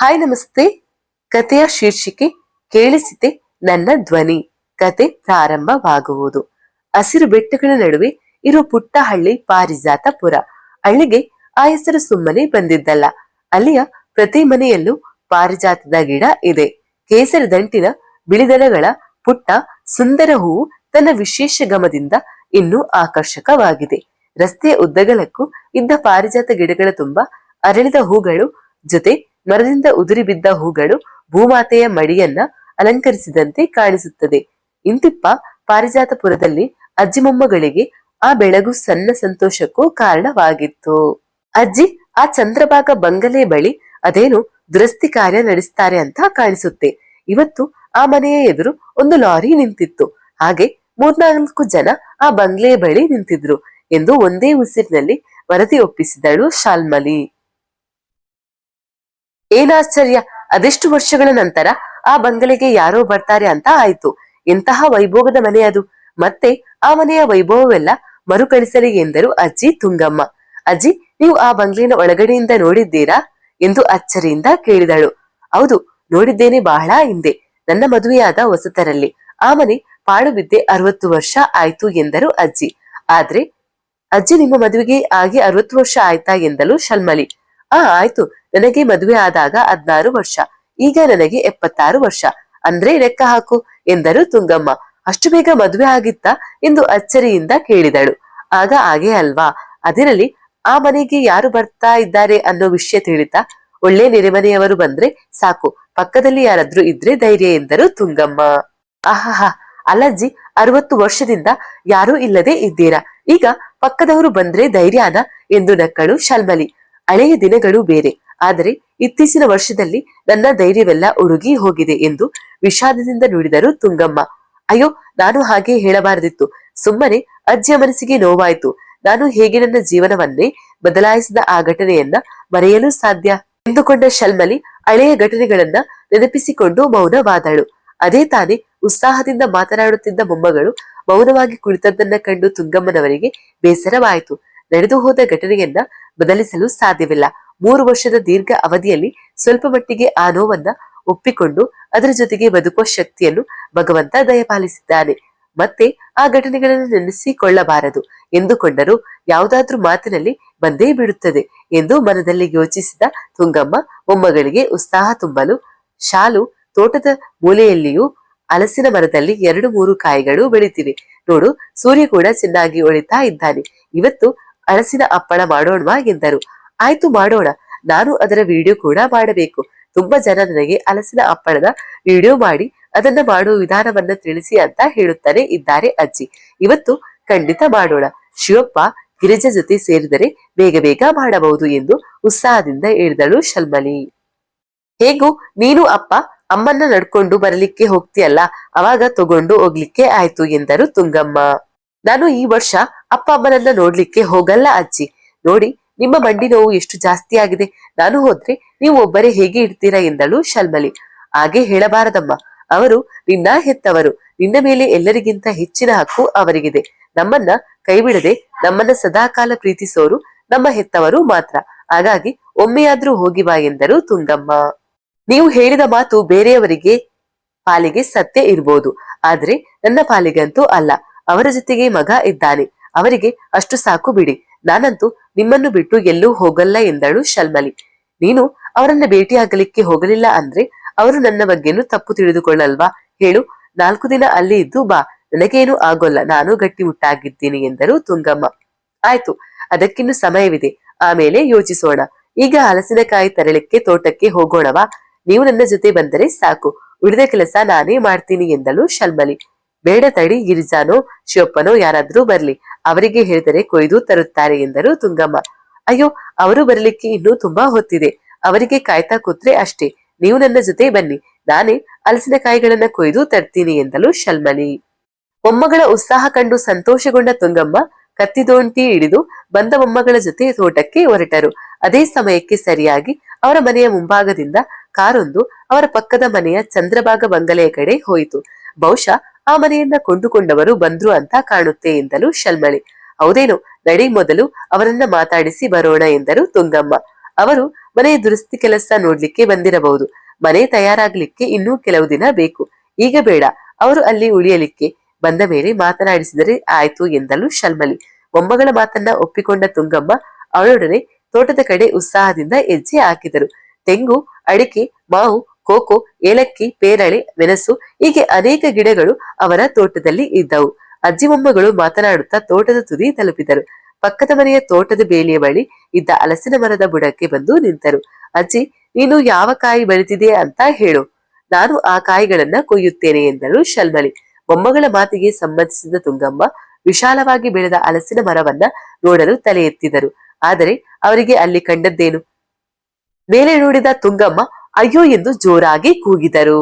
Hi ನಮಸ್ತೆ. ಕಥೆಯ ಶೀರ್ಷಿಕೆ ಕೇಳಿಸಿದೆ ನನ್ನ ಧ್ವನಿ. ಕತೆ ಪ್ರಾರಂಭವಾಗುವುದು. ಹಸಿರು ಬೆಟ್ಟಗಳ ನಡುವೆ ಇರೋ ಪುಟ್ಟ ಹಳ್ಳಿ ಪಾರಿಜಾತಪುರ. ಹಳ್ಳಿಗೆ ಆ ಹೆಸರು ಸುಮ್ಮನೆ ಬಂದಿದ್ದಲ್ಲ. ಅಲ್ಲಿಯ ಪ್ರತಿ ಮನೆಯಲ್ಲೂ ಪಾರಿಜಾತದ ಗಿಡ ಇದೆ. ಕೇಸರಿ ದಂಟಿನ ಬಿಳಿದಳಗಳ ಪುಟ್ಟ ಸುಂದರ ಹೂವು ತನ್ನ ವಿಶೇಷ ಗಮದಿಂದ ಇನ್ನೂ ಆಕರ್ಷಕವಾಗಿದೆ. ರಸ್ತೆಯ ಉದ್ದಗಲಕ್ಕೂ ಇದ್ದ ಪಾರಿಜಾತ ಗಿಡಗಳ ತುಂಬಾ ಅರಳಿದ ಹೂಗಳು ಜೊತೆ ಮರದಿಂದ ಉದುರಿ ಬಿದ್ದ ಹೂಗಳು ಭೂಮಾತೆಯ ಮಡಿಯನ್ನ ಅಲಂಕರಿಸಿದಂತೆ ಕಾಣಿಸುತ್ತದೆ. ಇಂತಿಪ್ಪ ಪಾರಿಜಾತಪುರದಲ್ಲಿ ಅಜ್ಜಿಮೊಮ್ಮಗಳಿಗೆ ಆ ಬೆಳಗು ಸಣ್ಣ ಸಂತೋಷಕ್ಕೂ ಕಾರಣವಾಗಿತ್ತು. ಅಜ್ಜಿ, ಆ ಚಂದ್ರಭಾಗ ಬಂಗಲೆ ಬಳಿ ಅದೇನು ದುರಸ್ತಿ ಕಾರ್ಯ ನಡೆಸ್ತಾರೆ ಅಂತ ಕಾಣಿಸುತ್ತೆ. ಇವತ್ತು ಆ ಮನೆಯ ಎದುರು ಒಂದು ಲಾರಿ ನಿಂತಿತ್ತು. ಹಾಗೆ ಮೂರ್ನಾಲ್ಕು ಜನ ಆ ಬಂಗ್ಲೆ ಬಳಿ ನಿಂತಿದ್ರು ಎಂದು ಒಂದೇ ಉಸಿರಿನಲ್ಲಿ ವರದಿ ಒಪ್ಪಿಸಿದಳು ಶಾಲ್ಮಲಿ. ಏನಾಶ್ಚರ್ಯ? ಅದೆಷ್ಟು ವರ್ಷಗಳ ನಂತರ ಆ ಬಂಗಲೆಗೆ ಯಾರೋ ಬರ್ತಾರೆ ಅಂತ ಆಯ್ತು. ಎಂತಹ ವೈಭೋಗದ ಮನೆ ಅದು. ಮತ್ತೆ ಆ ಮನೆಯ ವೈಭವವೆಲ್ಲ ಮರುಕಳಿಸಲಿ ಎಂದರು ಅಜ್ಜಿ ತುಂಗಮ್ಮ. ಅಜ್ಜಿ, ನೀವು ಆ ಬಂಗ್ಲೆನ ಒಳಗಡೆಯಿಂದ ನೋಡಿದ್ದೀರಾ? ಎಂದು ಅಚ್ಚರಿಯಿಂದ ಕೇಳಿದಳು. ಹೌದು, ನೋಡಿದ್ದೇನೆ ಬಹಳ ಹಿಂದೆ. ನನ್ನ ಮದುವೆಯಾದ ಹೊಸತರಲ್ಲಿ. ಆ ಮನೆ ಪಾಳು ಬಿದ್ದೆ ಅರವತ್ತು ವರ್ಷ ಆಯ್ತು ಎಂದರು ಅಜ್ಜಿ. ಆದ್ರೆ, ಅಜ್ಜಿ ನಿಮ್ಮ ಮದುವೆಗೆ ಆಗಿ ಅರವತ್ತು ವರ್ಷ ಆಯ್ತಾ ಎಂದಲು ಶಲ್ಮಲಿ. ಆ, ಆಯ್ತು. ನನಗೆ ಮದುವೆ ಆದಾಗ ಹದ್ನಾರು ವರ್ಷ. ಈಗ ನನಗೆ ಎಪ್ಪತ್ತಾರು ವರ್ಷ. ಅಂದ್ರೆ ಲೆಕ್ಕ ಹಾಕು, ಎಂದರು ತುಂಗಮ್ಮ. ಅಷ್ಟು ಬೇಗ ಮದುವೆ ಆಗಿತ್ತಾ ಎಂದು ಅಚ್ಚರಿಯಿಂದ ಕೇಳಿದಳು. ಆಗ ಹಾಗೆ ಅಲ್ವಾ? ಅದಿರಲಿ, ಆ ಮನೆಗೆ ಯಾರು ಬರ್ತಾ ಇದ್ದಾರೆ ಅನ್ನೋ ವಿಷಯ ತಿಳಿತಾ ಒಳ್ಳೆ ನೆರೆಮನೆಯವರು ಬಂದ್ರೆ ಸಾಕು. ಪಕ್ಕದಲ್ಲಿ ಯಾರಾದ್ರೂ ಇದ್ರೆ ಧೈರ್ಯ ಎಂದರು ತುಂಗಮ್ಮ. ಆಹಾಹಾ! ಅಲ್ಲಜ್ಜಿ, ಅರವತ್ತು ವರ್ಷದಿಂದ ಯಾರೂ ಇಲ್ಲದೆ ಇದ್ದೀರಾ? ಈಗ ಪಕ್ಕದವರು ಬಂದ್ರೆ ಧೈರ್ಯನ ಎಂದು ನಕ್ಕಳು ಶಲ್ಮಲಿ. ಹಳೆಯ ದಿನಗಳು ಬೇರೆ. ಆದರೆ ಇತ್ತೀಚಿನ ವರ್ಷದಲ್ಲಿ ನನ್ನ ಧೈರ್ಯವೆಲ್ಲ ಉಡುಗಿ ಹೋಗಿದೆ ಎಂದು ವಿಷಾದದಿಂದ ನುಡಿದರು ತುಂಗಮ್ಮ. ಅಯ್ಯೋ, ನಾನು ಹಾಗೆ ಹೇಳಬಾರದಿತ್ತು. ಸುಮ್ಮನೆ ಅಜ್ಜಿಯ ಮನಸ್ಸಿಗೆ ನೋವಾಯ್ತು. ನಾನು ಹೇಗೆ ನನ್ನ ಜೀವನವನ್ನೇ ಬದಲಾಯಿಸಿದ ಆ ಘಟನೆಯನ್ನ ಮರೆಯಲು ಸಾಧ್ಯ? ಎಂದುಕೊಂಡ ಶಲ್ಮಲಿ ಹಳೆಯ ಘಟನೆಗಳನ್ನ ನೆನಪಿಸಿಕೊಂಡು ಮೌನವಾದಳು. ಅದೇ ತಾನೇ ಉತ್ಸಾಹದಿಂದ ಮಾತನಾಡುತ್ತಿದ್ದ ಮೊಮ್ಮಗಳು ಮೌನವಾಗಿ ಕುಳಿತದ್ದನ್ನ ಕಂಡು ತುಂಗಮ್ಮನವರಿಗೆ ಬೇಸರವಾಯಿತು. ನಡೆದು ಹೋದ ಘಟನೆಯನ್ನ ಬದಲಿಸಲು ಸಾಧ್ಯವಿಲ್ಲ. ಮೂರು ವರ್ಷದ ದೀರ್ಘ ಅವಧಿಯಲ್ಲಿ ಸ್ವಲ್ಪ ಮಟ್ಟಿಗೆ ಆ ನೋವನ್ನ ಒಪ್ಪಿಕೊಂಡು ಅದರ ಜೊತೆಗೆ ಬದುಕುವ ಶಕ್ತಿಯನ್ನು ಭಗವಂತ ದಯಪಾಲಿಸಿದ್ದಾನೆ. ಮತ್ತೆ ಆ ಘಟನೆಗಳನ್ನು ನೆನೆಸಿಕೊಳ್ಳಬಾರದು. ಎಂದುಕೊಂಡರೂ ಯಾವುದಾದ್ರೂ ಮಾತಿನಲ್ಲಿ ಬಂದೇ ಬಿಡುತ್ತದೆ ಎಂದು ಮನದಲ್ಲಿ ಯೋಚಿಸಿದ ತುಂಗಮ್ಮ ಮೊಮ್ಮಗಳಿಗೆ ಉತ್ಸಾಹ ತುಂಬಲು ಶಾಲು ತೋಟದ ಮೂಲೆಯಲ್ಲಿಯೂ ಹಲಸಿನ ಮರದಲ್ಲಿ ಎರಡು ಮೂರು ಕಾಯಿಗಳು ಬೆಳಿತಿವೆ. ನೋಡು, ಸೂರ್ಯ ಕೂಡ ಚೆನ್ನಾಗಿ ಒಳಿತಾ ಇದ್ದಾನೆ. ಇವತ್ತು ಹಲಸಿನ ಅಪ್ಪಳ ಮಾಡೋಣವಾ ಎಂದರು. ಆಯ್ತು ಮಾಡೋಣ, ನಾನು ಅದರ ವಿಡಿಯೋ ಕೂಡ ಮಾಡಬೇಕು. ತುಂಬಾ ಜನ ನನಗೆ ಅಲಸಿನ ಅಪ್ಪಳದ ವಿಡಿಯೋ ಮಾಡಿ ಅದನ್ನ ಮಾಡುವ ವಿಧಾನವನ್ನ ತಿಳಿಸಿ ಅಂತ ಹೇಳುತ್ತಾನೆ ಇದ್ದಾರೆ ಅಜ್ಜಿ. ಇವತ್ತು ಖಂಡಿತ ಮಾಡೋಣ. ಶಿವಪ್ಪ, ಗಿರಿಜ ಜೊತೆ ಸೇರಿದರೆ ಬೇಗ ಬೇಗ ಮಾಡಬಹುದು ಎಂದು ಉತ್ಸಾಹದಿಂದ ಹೇಳಿದಳು ಶಲ್ಮಲಿ. ಹೇಗೂ, ನೀನು ಅಪ್ಪ, ಅಮ್ಮನ್ನ ನಡ್ಕೊಂಡು ಬರಲಿಕ್ಕೆ ಹೋಗ್ತೀಯಲ್ಲ, ಅವಾಗ ತಗೊಂಡು ಹೋಗ್ಲಿಕ್ಕೆ ಆಯ್ತು ಎಂದರು ತುಂಗಮ್ಮ. ನಾನು ಈ ವರ್ಷ ಅಪ್ಪ ಅಮ್ಮನನ್ನ ನೋಡ್ಲಿಕ್ಕೆ ಹೋಗಲ್ಲ ಅಜ್ಜಿ. ನೋಡಿ, ನಿಮ್ಮ ಮಂಡಿ ನೋವು ಎಷ್ಟು ಜಾಸ್ತಿ ಆಗಿದೆ. ನಾನು ಹೋದ್ರೆ ನೀವು ಒಬ್ಬರೇ ಹೇಗೆ ಇಡ್ತೀರಾ ಎಂದಳು ಶಲ್ಮಲಿ. ಹಾಗೆ ಹೇಳಬಾರದಮ್ಮ. ಅವರು ನಿನ್ನ ಹೆತ್ತವರು. ನಿನ್ನ ಮೇಲೆ ಎಲ್ಲರಿಗಿಂತ ಹೆಚ್ಚಿನ ಹಕ್ಕು ಅವರಿಗಿದೆ. ನಮ್ಮನ್ನ ಕೈಬಿಡದೆ ನಮ್ಮನ್ನ ಸದಾಕಾಲ ಪ್ರೀತಿಸೋರು ನಮ್ಮ ಹೆತ್ತವರು ಮಾತ್ರ. ಹಾಗಾಗಿ ಒಮ್ಮೆಯಾದ್ರೂ ಹೋಗಿ ಬಾ ಎಂದರು ತುಂಗಮ್ಮ. ನೀವು ಹೇಳಿದ ಮಾತು ಬೇರೆಯವರಿಗೆ ಪಾಲಿಗೆ ಸತ್ಯ ಇರ್ಬೋದು. ಆದ್ರೆ ನನ್ನ ಪಾಲಿಗಂತೂ ಅಲ್ಲ. ಅವರ ಜೊತೆಗೆ ಮಗ ಇದ್ದಾನೆ. ಅವರಿಗೆ ಅಷ್ಟು ಸಾಕು ಬಿಡಿ. ನಾನಂತೂ ನಿಮ್ಮನ್ನು ಬಿಟ್ಟು ಎಲ್ಲೂ ಹೋಗಲ್ಲ ಎಂದಳು ಶಲ್ಮಲಿ. ನೀನು ಅವರನ್ನ ಭೇಟಿಯಾಗಲಿಕ್ಕೆ ಹೋಗಲಿಲ್ಲ ಅಂದ್ರೆ ಅವರು ನನ್ನ ಬಗ್ಗೆನೂ ತಪ್ಪು ತಿಳಿದುಕೊಳ್ಳಲ್ವಾ? ಹೇಳು. ನಾಲ್ಕು ದಿನ ಅಲ್ಲಿ ಇದ್ದು ಬಾ. ನನಗೇನು ಆಗೋಲ್ಲ. ನಾನು ಗಟ್ಟಿ ಮುಟ್ಟಾಗಿದ್ದೀನಿ ಎಂದರು ತುಂಗಮ್ಮ. ಆಯ್ತು. ಅದಕ್ಕಿನ್ನು ಸಮಯವಿದೆ. ಆಮೇಲೆ ಯೋಚಿಸೋಣ. ಈಗ ಹಲಸಿನಕಾಯಿ ತರಲಿಕ್ಕೆ ತೋಟಕ್ಕೆ ಹೋಗೋಣವಾ? ನೀವು ನನ್ನ ಜೊತೆ ಬಂದರೆ ಸಾಕು. ಉಳಿದ ಕೆಲಸ ನಾನೇ ಮಾಡ್ತೀನಿ ಎಂದಳು ಶಲ್ಮಲಿ. ಬೇಡ ತಡಿ ಗಿರಿಜಾನೋ, ಶಿವಪ್ಪನೋ ಯಾರಾದ್ರೂ ಬರ್ಲಿ, ಅವರಿಗೆ ಹೇಳಿದರೆ ಕೊಯ್ದು ತರುತ್ತಾರೆ ಎಂದರು ತುಂಗಮ್ಮ. ಅಯ್ಯೋ, ಅವರು ಬರಲಿಕ್ಕೆ ಇನ್ನೂ ತುಂಬಾ ಹೊತ್ತಿದೆ, ಅವರಿಗೆ ಕಾಯ್ತಾ ಕೂತ್ರೆ ಅಷ್ಟೇ, ನೀವು ನನ್ನ ಜೊತೆ ಬನ್ನಿ, ನಾನೇ ಹಲಸಿನಕಾಯಿಗಳನ್ನ ಕೊಯ್ದು ತರ್ತೀನಿ ಎಂದಲು ಶಲ್ಮನಿ ಮೊಮ್ಮಗಳ ಉತ್ಸಾಹ ಕಂಡು ಸಂತೋಷಗೊಂಡ ತುಂಗಮ್ಮ ಕತ್ತಿದೋಂಟಿ ಹಿಡಿದು ಬಂದ ಮೊಮ್ಮಗಳ ಜೊತೆ ತೋಟಕ್ಕೆ ಹೊರಟರು. ಅದೇ ಸಮಯಕ್ಕೆ ಸರಿಯಾಗಿ ಅವರ ಮನೆಯ ಮುಂಭಾಗದಿಂದ ಕಾರೊಂದು ಅವರ ಪಕ್ಕದ ಮನೆಯ ಚಂದ್ರಭಾಗ ಬಂಗಲೆಯ ಕಡೆ ಹೋಯಿತು. ಬಹುಶಃ ಆ ಮನೆಯನ್ನ ಕೊಂಡುಕೊಂಡವರು ಬಂದ್ರು ಅಂತ ಕಾಣುತ್ತೆ ಎಂದಲು ಶಲ್ಮಳಿ. ಹೌದೇನು? ನಡಿ ಮೊದಲು ಅವರನ್ನ ಮಾತಾಡಿಸಿ ಬರೋಣ ಎಂದರು ತುಂಗಮ್ಮ. ಅವರು ಮನೆಯ ದುರಸ್ತಿ ಕೆಲಸ ನೋಡ್ಲಿಕ್ಕೆ ಬಂದಿರಬಹುದು. ಮನೆ ತಯಾರಾಗ್ಲಿಕ್ಕೆ ಇನ್ನೂ ಕೆಲವು ದಿನ ಬೇಕು. ಈಗ ಬೇಡ. ಅವರು ಅಲ್ಲಿ ಉಳಿಯಲಿಕ್ಕೆ ಬಂದ ಮೇಲೆ ಮಾತನಾಡಿಸಿದರೆ ಆಯ್ತು ಎಂದಲು ಶಲ್ಮಲಿ ಮೊಮ್ಮಗಳ ಮಾತನ್ನ ಒಪ್ಪಿಕೊಂಡ ತುಂಗಮ್ಮ ಅವಳೊಡನೆ ತೋಟದ ಕಡೆ ಉತ್ಸಾಹದಿಂದ ಹೆಜ್ಜೆ ಹಾಕಿದರು. ತೆಂಗು, ಅಡಿಕೆ, ಮಾವು ಕೋಕೋ, ಏಲಕ್ಕಿ, ಪೇರಳೆ, ಮೆಣಸು ಹೀಗೆ ಅನೇಕ ಗಿಡಗಳು ಅವರ ತೋಟದಲ್ಲಿ ಇದ್ದವು. ಅಜ್ಜಿ ಮೊಮ್ಮಗಳು ಮಾತನಾಡುತ್ತಾ ತೋಟದ ತುದಿ ತಲುಪಿದರು. ಪಕ್ಕದ ಮನೆಯ ತೋಟದ ಬೇಲಿಯ ಬಳಿ ಇದ್ದ ಹಲಸಿನ ಮರದ ಬುಡಕ್ಕೆ ಬಂದು ನಿಂತರು. ಅಜ್ಜಿ, ನೀನು ಯಾವ ಕಾಯಿ ಬೆಳೆದಿದೆ ಅಂತ ಹೇಳು. ನಾನು ಆ ಕಾಯಿಗಳನ್ನ ಕೊಯ್ಯುತ್ತೇನೆ ಎಂದಳು ಶಲ್ಮಳಿ. ಮೊಮ್ಮಗಳ ಮಾತಿಗೆ ಸಮ್ಮತಿಸಿದ ತುಂಗಮ್ಮ ವಿಶಾಲವಾಗಿ ಬೆಳೆದ ಹಲಸಿನ ಮರವನ್ನ ನೋಡಲು ತಲೆ ಎತ್ತಿದರು. ಆದರೆ ಅವರಿಗೆ ಅಲ್ಲಿ ಕಂಡದ್ದೇನು? ಮೇಲೆ ನೋಡಿದ ತುಂಗಮ್ಮ ಅಯ್ಯೋ ಎಂದು ಜೋರಾಗಿ ಕೂಗಿದರು.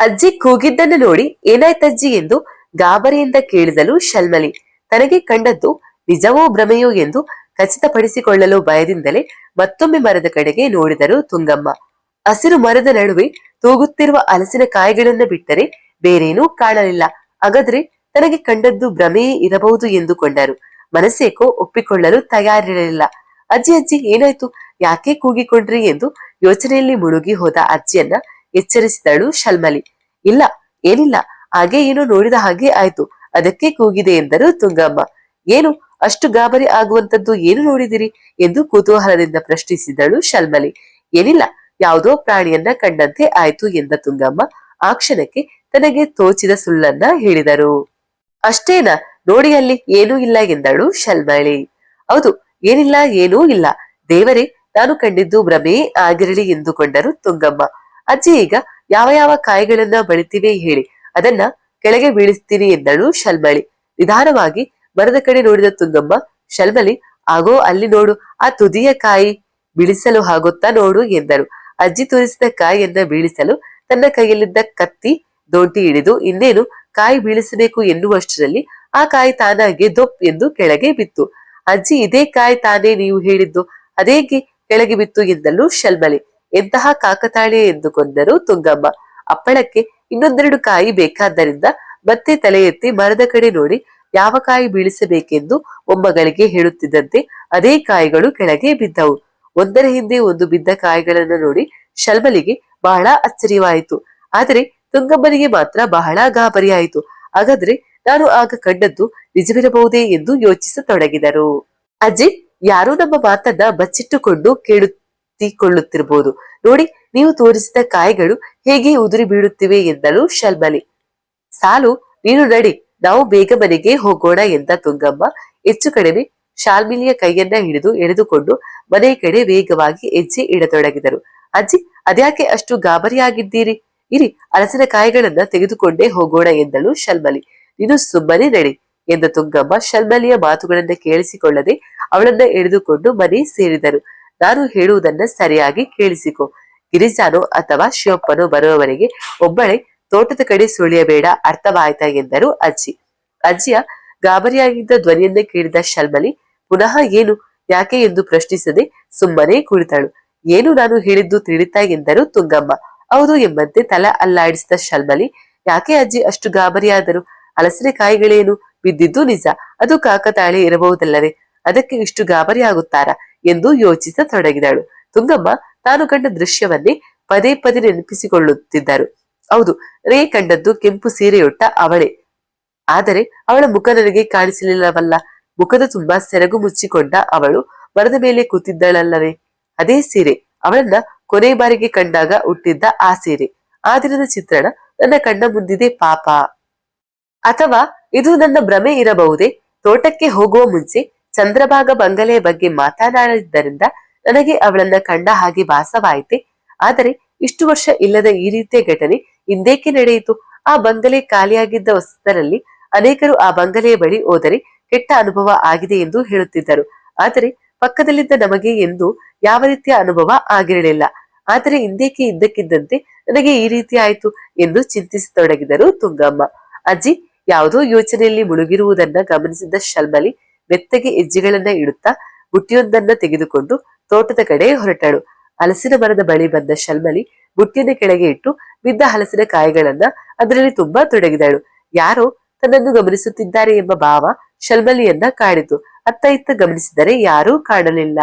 ಅಜ್ಜಿ ಕೂಗಿದ್ದನ್ನು ನೋಡಿ ಏನಾಯ್ತಜ್ಜಿ ಎಂದು ಗಾಬರಿಯಿಂದ ಕೇಳಿದಳು ಶಲ್ಮಲಿ. ತನಗೆ ಕಂಡದ್ದು ನಿಜವೋ ಭ್ರಮೆಯೋ ಎಂದು ಖಚಿತಪಡಿಸಿಕೊಳ್ಳಲು ಭಯದಿಂದಲೇ ಮತ್ತೊಮ್ಮೆ ಮರದ ಕಡೆಗೆ ನೋಡಿದರು ತುಂಗಮ್ಮ. ಹಸಿರು ಮರದ ನಡುವೆ ತೂಗುತ್ತಿರುವ ಹಲಸಿನ ಕಾಯಿಗಳನ್ನು ಬಿಟ್ಟರೆ ಬೇರೇನೂ ಕಾಣಲಿಲ್ಲ. ಹಾಗಾದ್ರೆ ತನಗೆ ಕಂಡದ್ದು ಭ್ರಮೆಯೇ ಇರಬಹುದು ಎಂದುಕೊಂಡರು. ಮನಸ್ಸೇಕೋ ಒಪ್ಪಿಕೊಳ್ಳಲು ತಯಾರಿರಲಿಲ್ಲ. ಅಜ್ಜಿ ಅಜ್ಜಿ ಏನಾಯ್ತು? ಯಾಕೆ ಕೂಗಿಕೊಂಡ್ರಿ ಎಂದು ಯೋಚನೆಯಲ್ಲಿ ಮುಳುಗಿ ಹೋದ ಅಜ್ಜಿಯನ್ನ ಎಚ್ಚರಿಸಿದಳು ಶಲ್ಮಲಿ. ಇಲ್ಲ, ಏನಿಲ್ಲ, ಹಾಗೆ ಏನೋ ನೋಡಿದ ಹಾಗೆ ಆಯ್ತು, ಅದಕ್ಕೆ ಕೂಗಿದೆ ಎಂದರು ತುಂಗಮ್ಮ. ಏನು, ಅಷ್ಟು ಗಾಬರಿ ಆಗುವಂತದ್ದು ಏನು ನೋಡಿದಿರಿ ಎಂದು ಕುತೂಹಲದಿಂದ ಪ್ರಶ್ನಿಸಿದಳು ಶಲ್ಮಲಿ. ಏನಿಲ್ಲ, ಯಾವುದೋ ಪ್ರಾಣಿಯನ್ನ ಕಂಡಂತೆ ಆಯ್ತು ಎಂದ ತುಂಗಮ್ಮ. ಆ ಕ್ಷಣಕ್ಕೆ ತನಗೆ ತೋಚಿದ ಸುಳ್ಳನ್ನ ಹೇಳಿದರು. ಅಷ್ಟೇನಾ, ನೋಡಿ ಅಲ್ಲಿ ಏನೂ ಇಲ್ಲ ಎಂದಳು ಶಲ್ಮಳಿ ಹೌದು, ಏನಿಲ್ಲ, ಏನೂ ಇಲ್ಲ. ದೇವರೇ ನಾನು ಕಂಡಿದ್ದು ಭ್ರಮೆ ಆಗಿರಲಿ ಎಂದುಕೊಂಡರು ತುಂಗಮ್ಮ. ಅಜ್ಜಿ ಈಗ ಯಾವ ಯಾವ ಕಾಯಿಗಳನ್ನ ಬಳಿತಿವೆ ಹೇಳಿ. ಅದನ್ನ ಕೆಳಗೆ ಬೀಳಿಸ್ತೀನಿ ಎಂದಳು ಶಲ್ಮಳಿ. ನಿಧಾನವಾಗಿ ಮರದ ಕಡೆ ನೋಡಿದ ತುಂಗಮ್ಮ, ಶಲ್ಮಳಿ, ಆಗೋ ಅಲ್ಲಿ ನೋಡು, ಆ ತುದಿಯ ಕಾಯಿ ಬೀಳಿಸಲು ಆಗುತ್ತಾ ನೋಡು ಎಂದರು. ಅಜ್ಜಿ ತೋರಿಸಿದ ಕಾಯಿಯನ್ನ ಬೀಳಿಸಲು ತನ್ನ ಕೈಯಲ್ಲಿದ್ದ ಕತ್ತಿ ದೋಂಟಿ ಹಿಡಿದು, ಇನ್ನೇನು ಕಾಯಿ ಬೀಳಿಸಬೇಕು ಎನ್ನುವಷ್ಟರಲ್ಲಿ ಆ ಕಾಯಿ ತಾನಾಗೆ ದೊಪ್ ಎಂದು ಕೆಳಗೆ ಬಿತ್ತು. ಅಜ್ಜಿ, ಇದೇ ಕಾಯಿ ತಾನೇ ನೀವು ಹೇಳಿದ್ದು. ಅದೇಗೆ ಕೆಳಗೆ ಬಿತ್ತು ಎಂದಳು ಶಲ್ಮಲಿ ಎಂತಹ ಕಾಕತಾಳೆ ಎಂದುಕೊಂಡರು ತುಂಗಮ್ಮ. ಅಪ್ಪಳಕ್ಕೆ ಇನ್ನೊಂದೆರಡು ಕಾಯಿ ಬೇಕಾದ್ದರಿಂದ ಮತ್ತೆ ತಲೆ ಎತ್ತಿ ಮರದ ಕಡೆ ನೋಡಿ ಯಾವ ಕಾಯಿ ಬೀಳಿಸಬೇಕೆಂದು ಒಮ್ಮಗಳಿಗೆ ಹೇಳುತ್ತಿದ್ದಂತೆ ಅದೇ ಕಾಯಿಗಳು ಕೆಳಗೆ ಬಿದ್ದವು. ಒಂದರ ಹಿಂದೆ ಒಂದು ಬಿದ್ದ ಕಾಯಿಗಳನ್ನು ನೋಡಿ ಶಲ್ಮಲಿಗೆ ಬಹಳ ಆಶ್ಚರ್ಯವಾಯಿತು. ಆದರೆ ತುಂಗಮ್ಮನಿಗೆ ಮಾತ್ರ ಬಹಳ ಗಾಬರಿಯಾಯಿತು. ಹಾಗಾದ್ರೆ ನಾನು ಆಗ ಕಂಡದ್ದು ನಿಜವಿರಬಹುದೇ ಎಂದು ಯೋಚಿಸತೊಡಗಿದರು. ಅಜ್ಜಿ ಯಾರೋ ನಮ್ಮ ಮಾತನ್ನ ಬಚ್ಚಿಟ್ಟುಕೊಂಡು ಕೇಳುತ್ತಿಕೊಳ್ಳುತ್ತಿರಬಹುದು. ನೋಡಿ, ನೀವು ತೋರಿಸಿದ ಕಾಯಿಗಳು ಹೇಗೆ ಉದುರಿ ಬೀಳುತ್ತಿವೆ ಎಂದಳು ಶಲ್ಮಲಿ. ಸಾಲು, ನೀನು ನಡಿ, ನಾವು ಬೇಗ ಮನೆಗೆ ಹೋಗೋಣ ಎಂದ ತುಂಗಮ್ಮ. ಹೆಚ್ಚು ಕಡಿಮೆ ಶಾಲ್ಮಿಲಿಯ ಕೈಯನ್ನ ಹಿಡಿದು ಎಳೆದುಕೊಂಡು ಮನೆ ಕಡೆ ವೇಗವಾಗಿ ಹೆಜ್ಜೆ ಇಡತೊಡಗಿದರು. ಅಜ್ಜಿ, ಅದ್ಯಾಕೆ ಅಷ್ಟು ಗಾಬರಿಯಾಗಿದ್ದೀರಿ? ಇರಿ, ಅಲಸಿನ ಕಾಯಿಗಳನ್ನ ತೆಗೆದುಕೊಂಡೇ ಹೋಗೋಣ ಎಂದಳು ಶಲ್ಮಲಿ. ನೀನು ಸುಮ್ಮನೆ ನಡಿ, ಎಂದ ತುಂಗಮ್ಮ ಶಲ್ಮಲಿಯ ಮಾತುಗಳನ್ನ ಕೇಳಿಸಿಕೊಳ್ಳದೆ ಅವಳನ್ನ ಎಳೆದುಕೊಂಡು ಮನೆ ಸೇರಿದರು. ನಾನು ಹೇಳುವುದನ್ನ ಸರಿಯಾಗಿ ಕೇಳಿಸಿಕೊ. ಗಿರಿಜಾನೋ ಅಥವಾ ಶಿವಪ್ಪನೋ ಬರುವವರೆಗೆ ಒಬ್ಬಳೆ, ತೋಟದ ಕಡೆ ಸುಳಿಯಬೇಡ, ಅರ್ಥವಾಯ್ತಾ? ಎಂದರು ಅಜ್ಜಿ. ಅಜ್ಜಿಯ ಗಾಬರಿಯಾಗಿದ್ದ ಧ್ವನಿಯನ್ನ ಕೇಳಿದ ಶಲ್ಮಲಿ, ಪುನಃ ಏನು? ಯಾಕೆ? ಎಂದು ಪ್ರಶ್ನಿಸದೆ ಸುಮ್ಮನೆ ಕುಳಿತಳು. ಏನು ನಾನು ಹೇಳಿದ್ದು ತಿಳಿತಾ? ಎಂದರು ತುಂಗಮ್ಮ. ಹೌದು ಎಂಬಂತೆ ತಲೆ ಅಲ್ಲಾಡಿಸಿದ ಶಲ್ಮಲಿ, ಯಾಕೆ ಅಜ್ಜಿ ಅಷ್ಟು ಗಾಬರಿಯಾದರು? ಹಲಸಿನ ಕಾಯಿಗಳೇನು? ಬಿದ್ದಿದ್ದು ನಿಜ. ಅದು ಕಾಕತಾಳೆ ಇರಬಹುದಲ್ಲವೇ? ಅದಕ್ಕೆ ಇಷ್ಟು ಗಾಬರಿ ಆಗುತ್ತಾರಾ ಎಂದು ಯೋಚಿಸತೊಡಗಿದಳು ತುಂಗಮ್ಮ ತಾನು ಕಂಡ ದೃಶ್ಯವನ್ನೇ ಪದೇ ಪದೇ ನೆನಪಿಸಿಕೊಳ್ಳುತ್ತಿದ್ದರು. ಹೌದು, ರೇ ಕಂಡದ್ದು ಕೆಂಪು ಸೀರೆಯೊಟ್ಟ ಅವಳೇ. ಆದರೆ ಅವಳ ಮುಖ ನನಗೆ ಕಾಣಿಸಲಿಲ್ಲವಲ್ಲ. ಮುಖದ ತುಂಬಾ ಸೆರಗು ಮುಚ್ಚಿಕೊಂಡ ಅವಳು ಮರದ ಮೇಲೆ ಕೂತಿದ್ದಳಲ್ಲವೇ. ಅದೇ ಸೀರೆ, ಅವಳನ್ನ ಕೊನೆ ಬಾರಿಗೆ ಕಂಡಾಗ ಹುಟ್ಟಿದ್ದ ಆ ಸೀರೆ. ಆ ದಿನದ ಚಿತ್ರಣ ನನ್ನ ಕಣ್ಣ ಮುಂದಿದೆ ಪಾಪ. ಅಥವಾ ಇದು ನನ್ನ ಭ್ರಮೆ ಇರಬಹುದೇ? ತೋಟಕ್ಕೆ ಹೋಗುವ ಮುಂಚೆ ಚಂದ್ರಭಾಗ ಬಂಗಲೆಯ ಬಗ್ಗೆ ಮಾತನಾಡಿದ್ದರಿಂದ ನನಗೆ ಅವಳನ್ನ ಕಂಡ ಹಾಗೆ ಭಾಸವಾಯಿತೆ. ಆದರೆ ಇಷ್ಟು ವರ್ಷ ಇಲ್ಲದ ಈ ರೀತಿಯ ಘಟನೆ ಹಿಂದೇಕೆ ನಡೆಯಿತು? ಆ ಬಂಗಲೆ ಖಾಲಿಯಾಗಿದ್ದ ಹೊಸದರಲ್ಲಿ ಅನೇಕರು ಆ ಬಂಗಲೆಯ ಬಳಿ ಹೋದರೆ ಕೆಟ್ಟ ಅನುಭವ ಆಗಿದೆ ಎಂದು ಹೇಳುತ್ತಿದ್ದರು. ಆದರೆ ಪಕ್ಕದಲ್ಲಿದ್ದ ನಮಗೆ ಎಂದು ಯಾವ ರೀತಿಯ ಅನುಭವ ಆಗಿರಲಿಲ್ಲ. ಆದರೆ ಹಿಂದೇಕೆ ಇದ್ದಕ್ಕಿದ್ದಂತೆ ನನಗೆ ಈ ರೀತಿ ಆಯಿತು ಎಂದು ಚಿಂತಿಸತೊಡಗಿದರು ತುಂಗಮ್ಮ. ಅಜ್ಜಿ, ಯಾವುದೋ ಯೋಚನೆಯಲ್ಲಿ ಮುಳುಗಿರುವುದನ್ನ ಗಮನಿಸಿದ ಶಲ್ಮಲಿ ಮೆತ್ತಗೆ ಹೆಜ್ಜೆಗಳನ್ನ ಇಡುತ್ತಾ ಬುಟ್ಟಿಯೊಂದನ್ನ ತೆಗೆದುಕೊಂಡು ತೋಟದ ಕಡೆ ಹೊರಟಳು. ಹಲಸಿನ ಮರದ ಬಳಿ ಬಂದ ಶಲ್ಮಲಿ ಬುಟ್ಟಿಯನ್ನ ಕೆಳಗೆ ಇಟ್ಟು ಬಿದ್ದ ಹಲಸಿನ ಕಾಯಿಗಳನ್ನ ಅದರಲ್ಲಿ ತುಂಬಾ ತೊಡಗಿದಳು. ಯಾರೋ ತನ್ನನ್ನು ಗಮನಿಸುತ್ತಿದ್ದಾರೆ ಎಂಬ ಭಾವ ಶಲ್ಮಲಿಯನ್ನ ಕಾಡಿತು. ಅತ್ತ ಇತ್ತ ಗಮನಿಸಿದರೆ ಯಾರೂ ಕಾಣಲಿಲ್ಲ.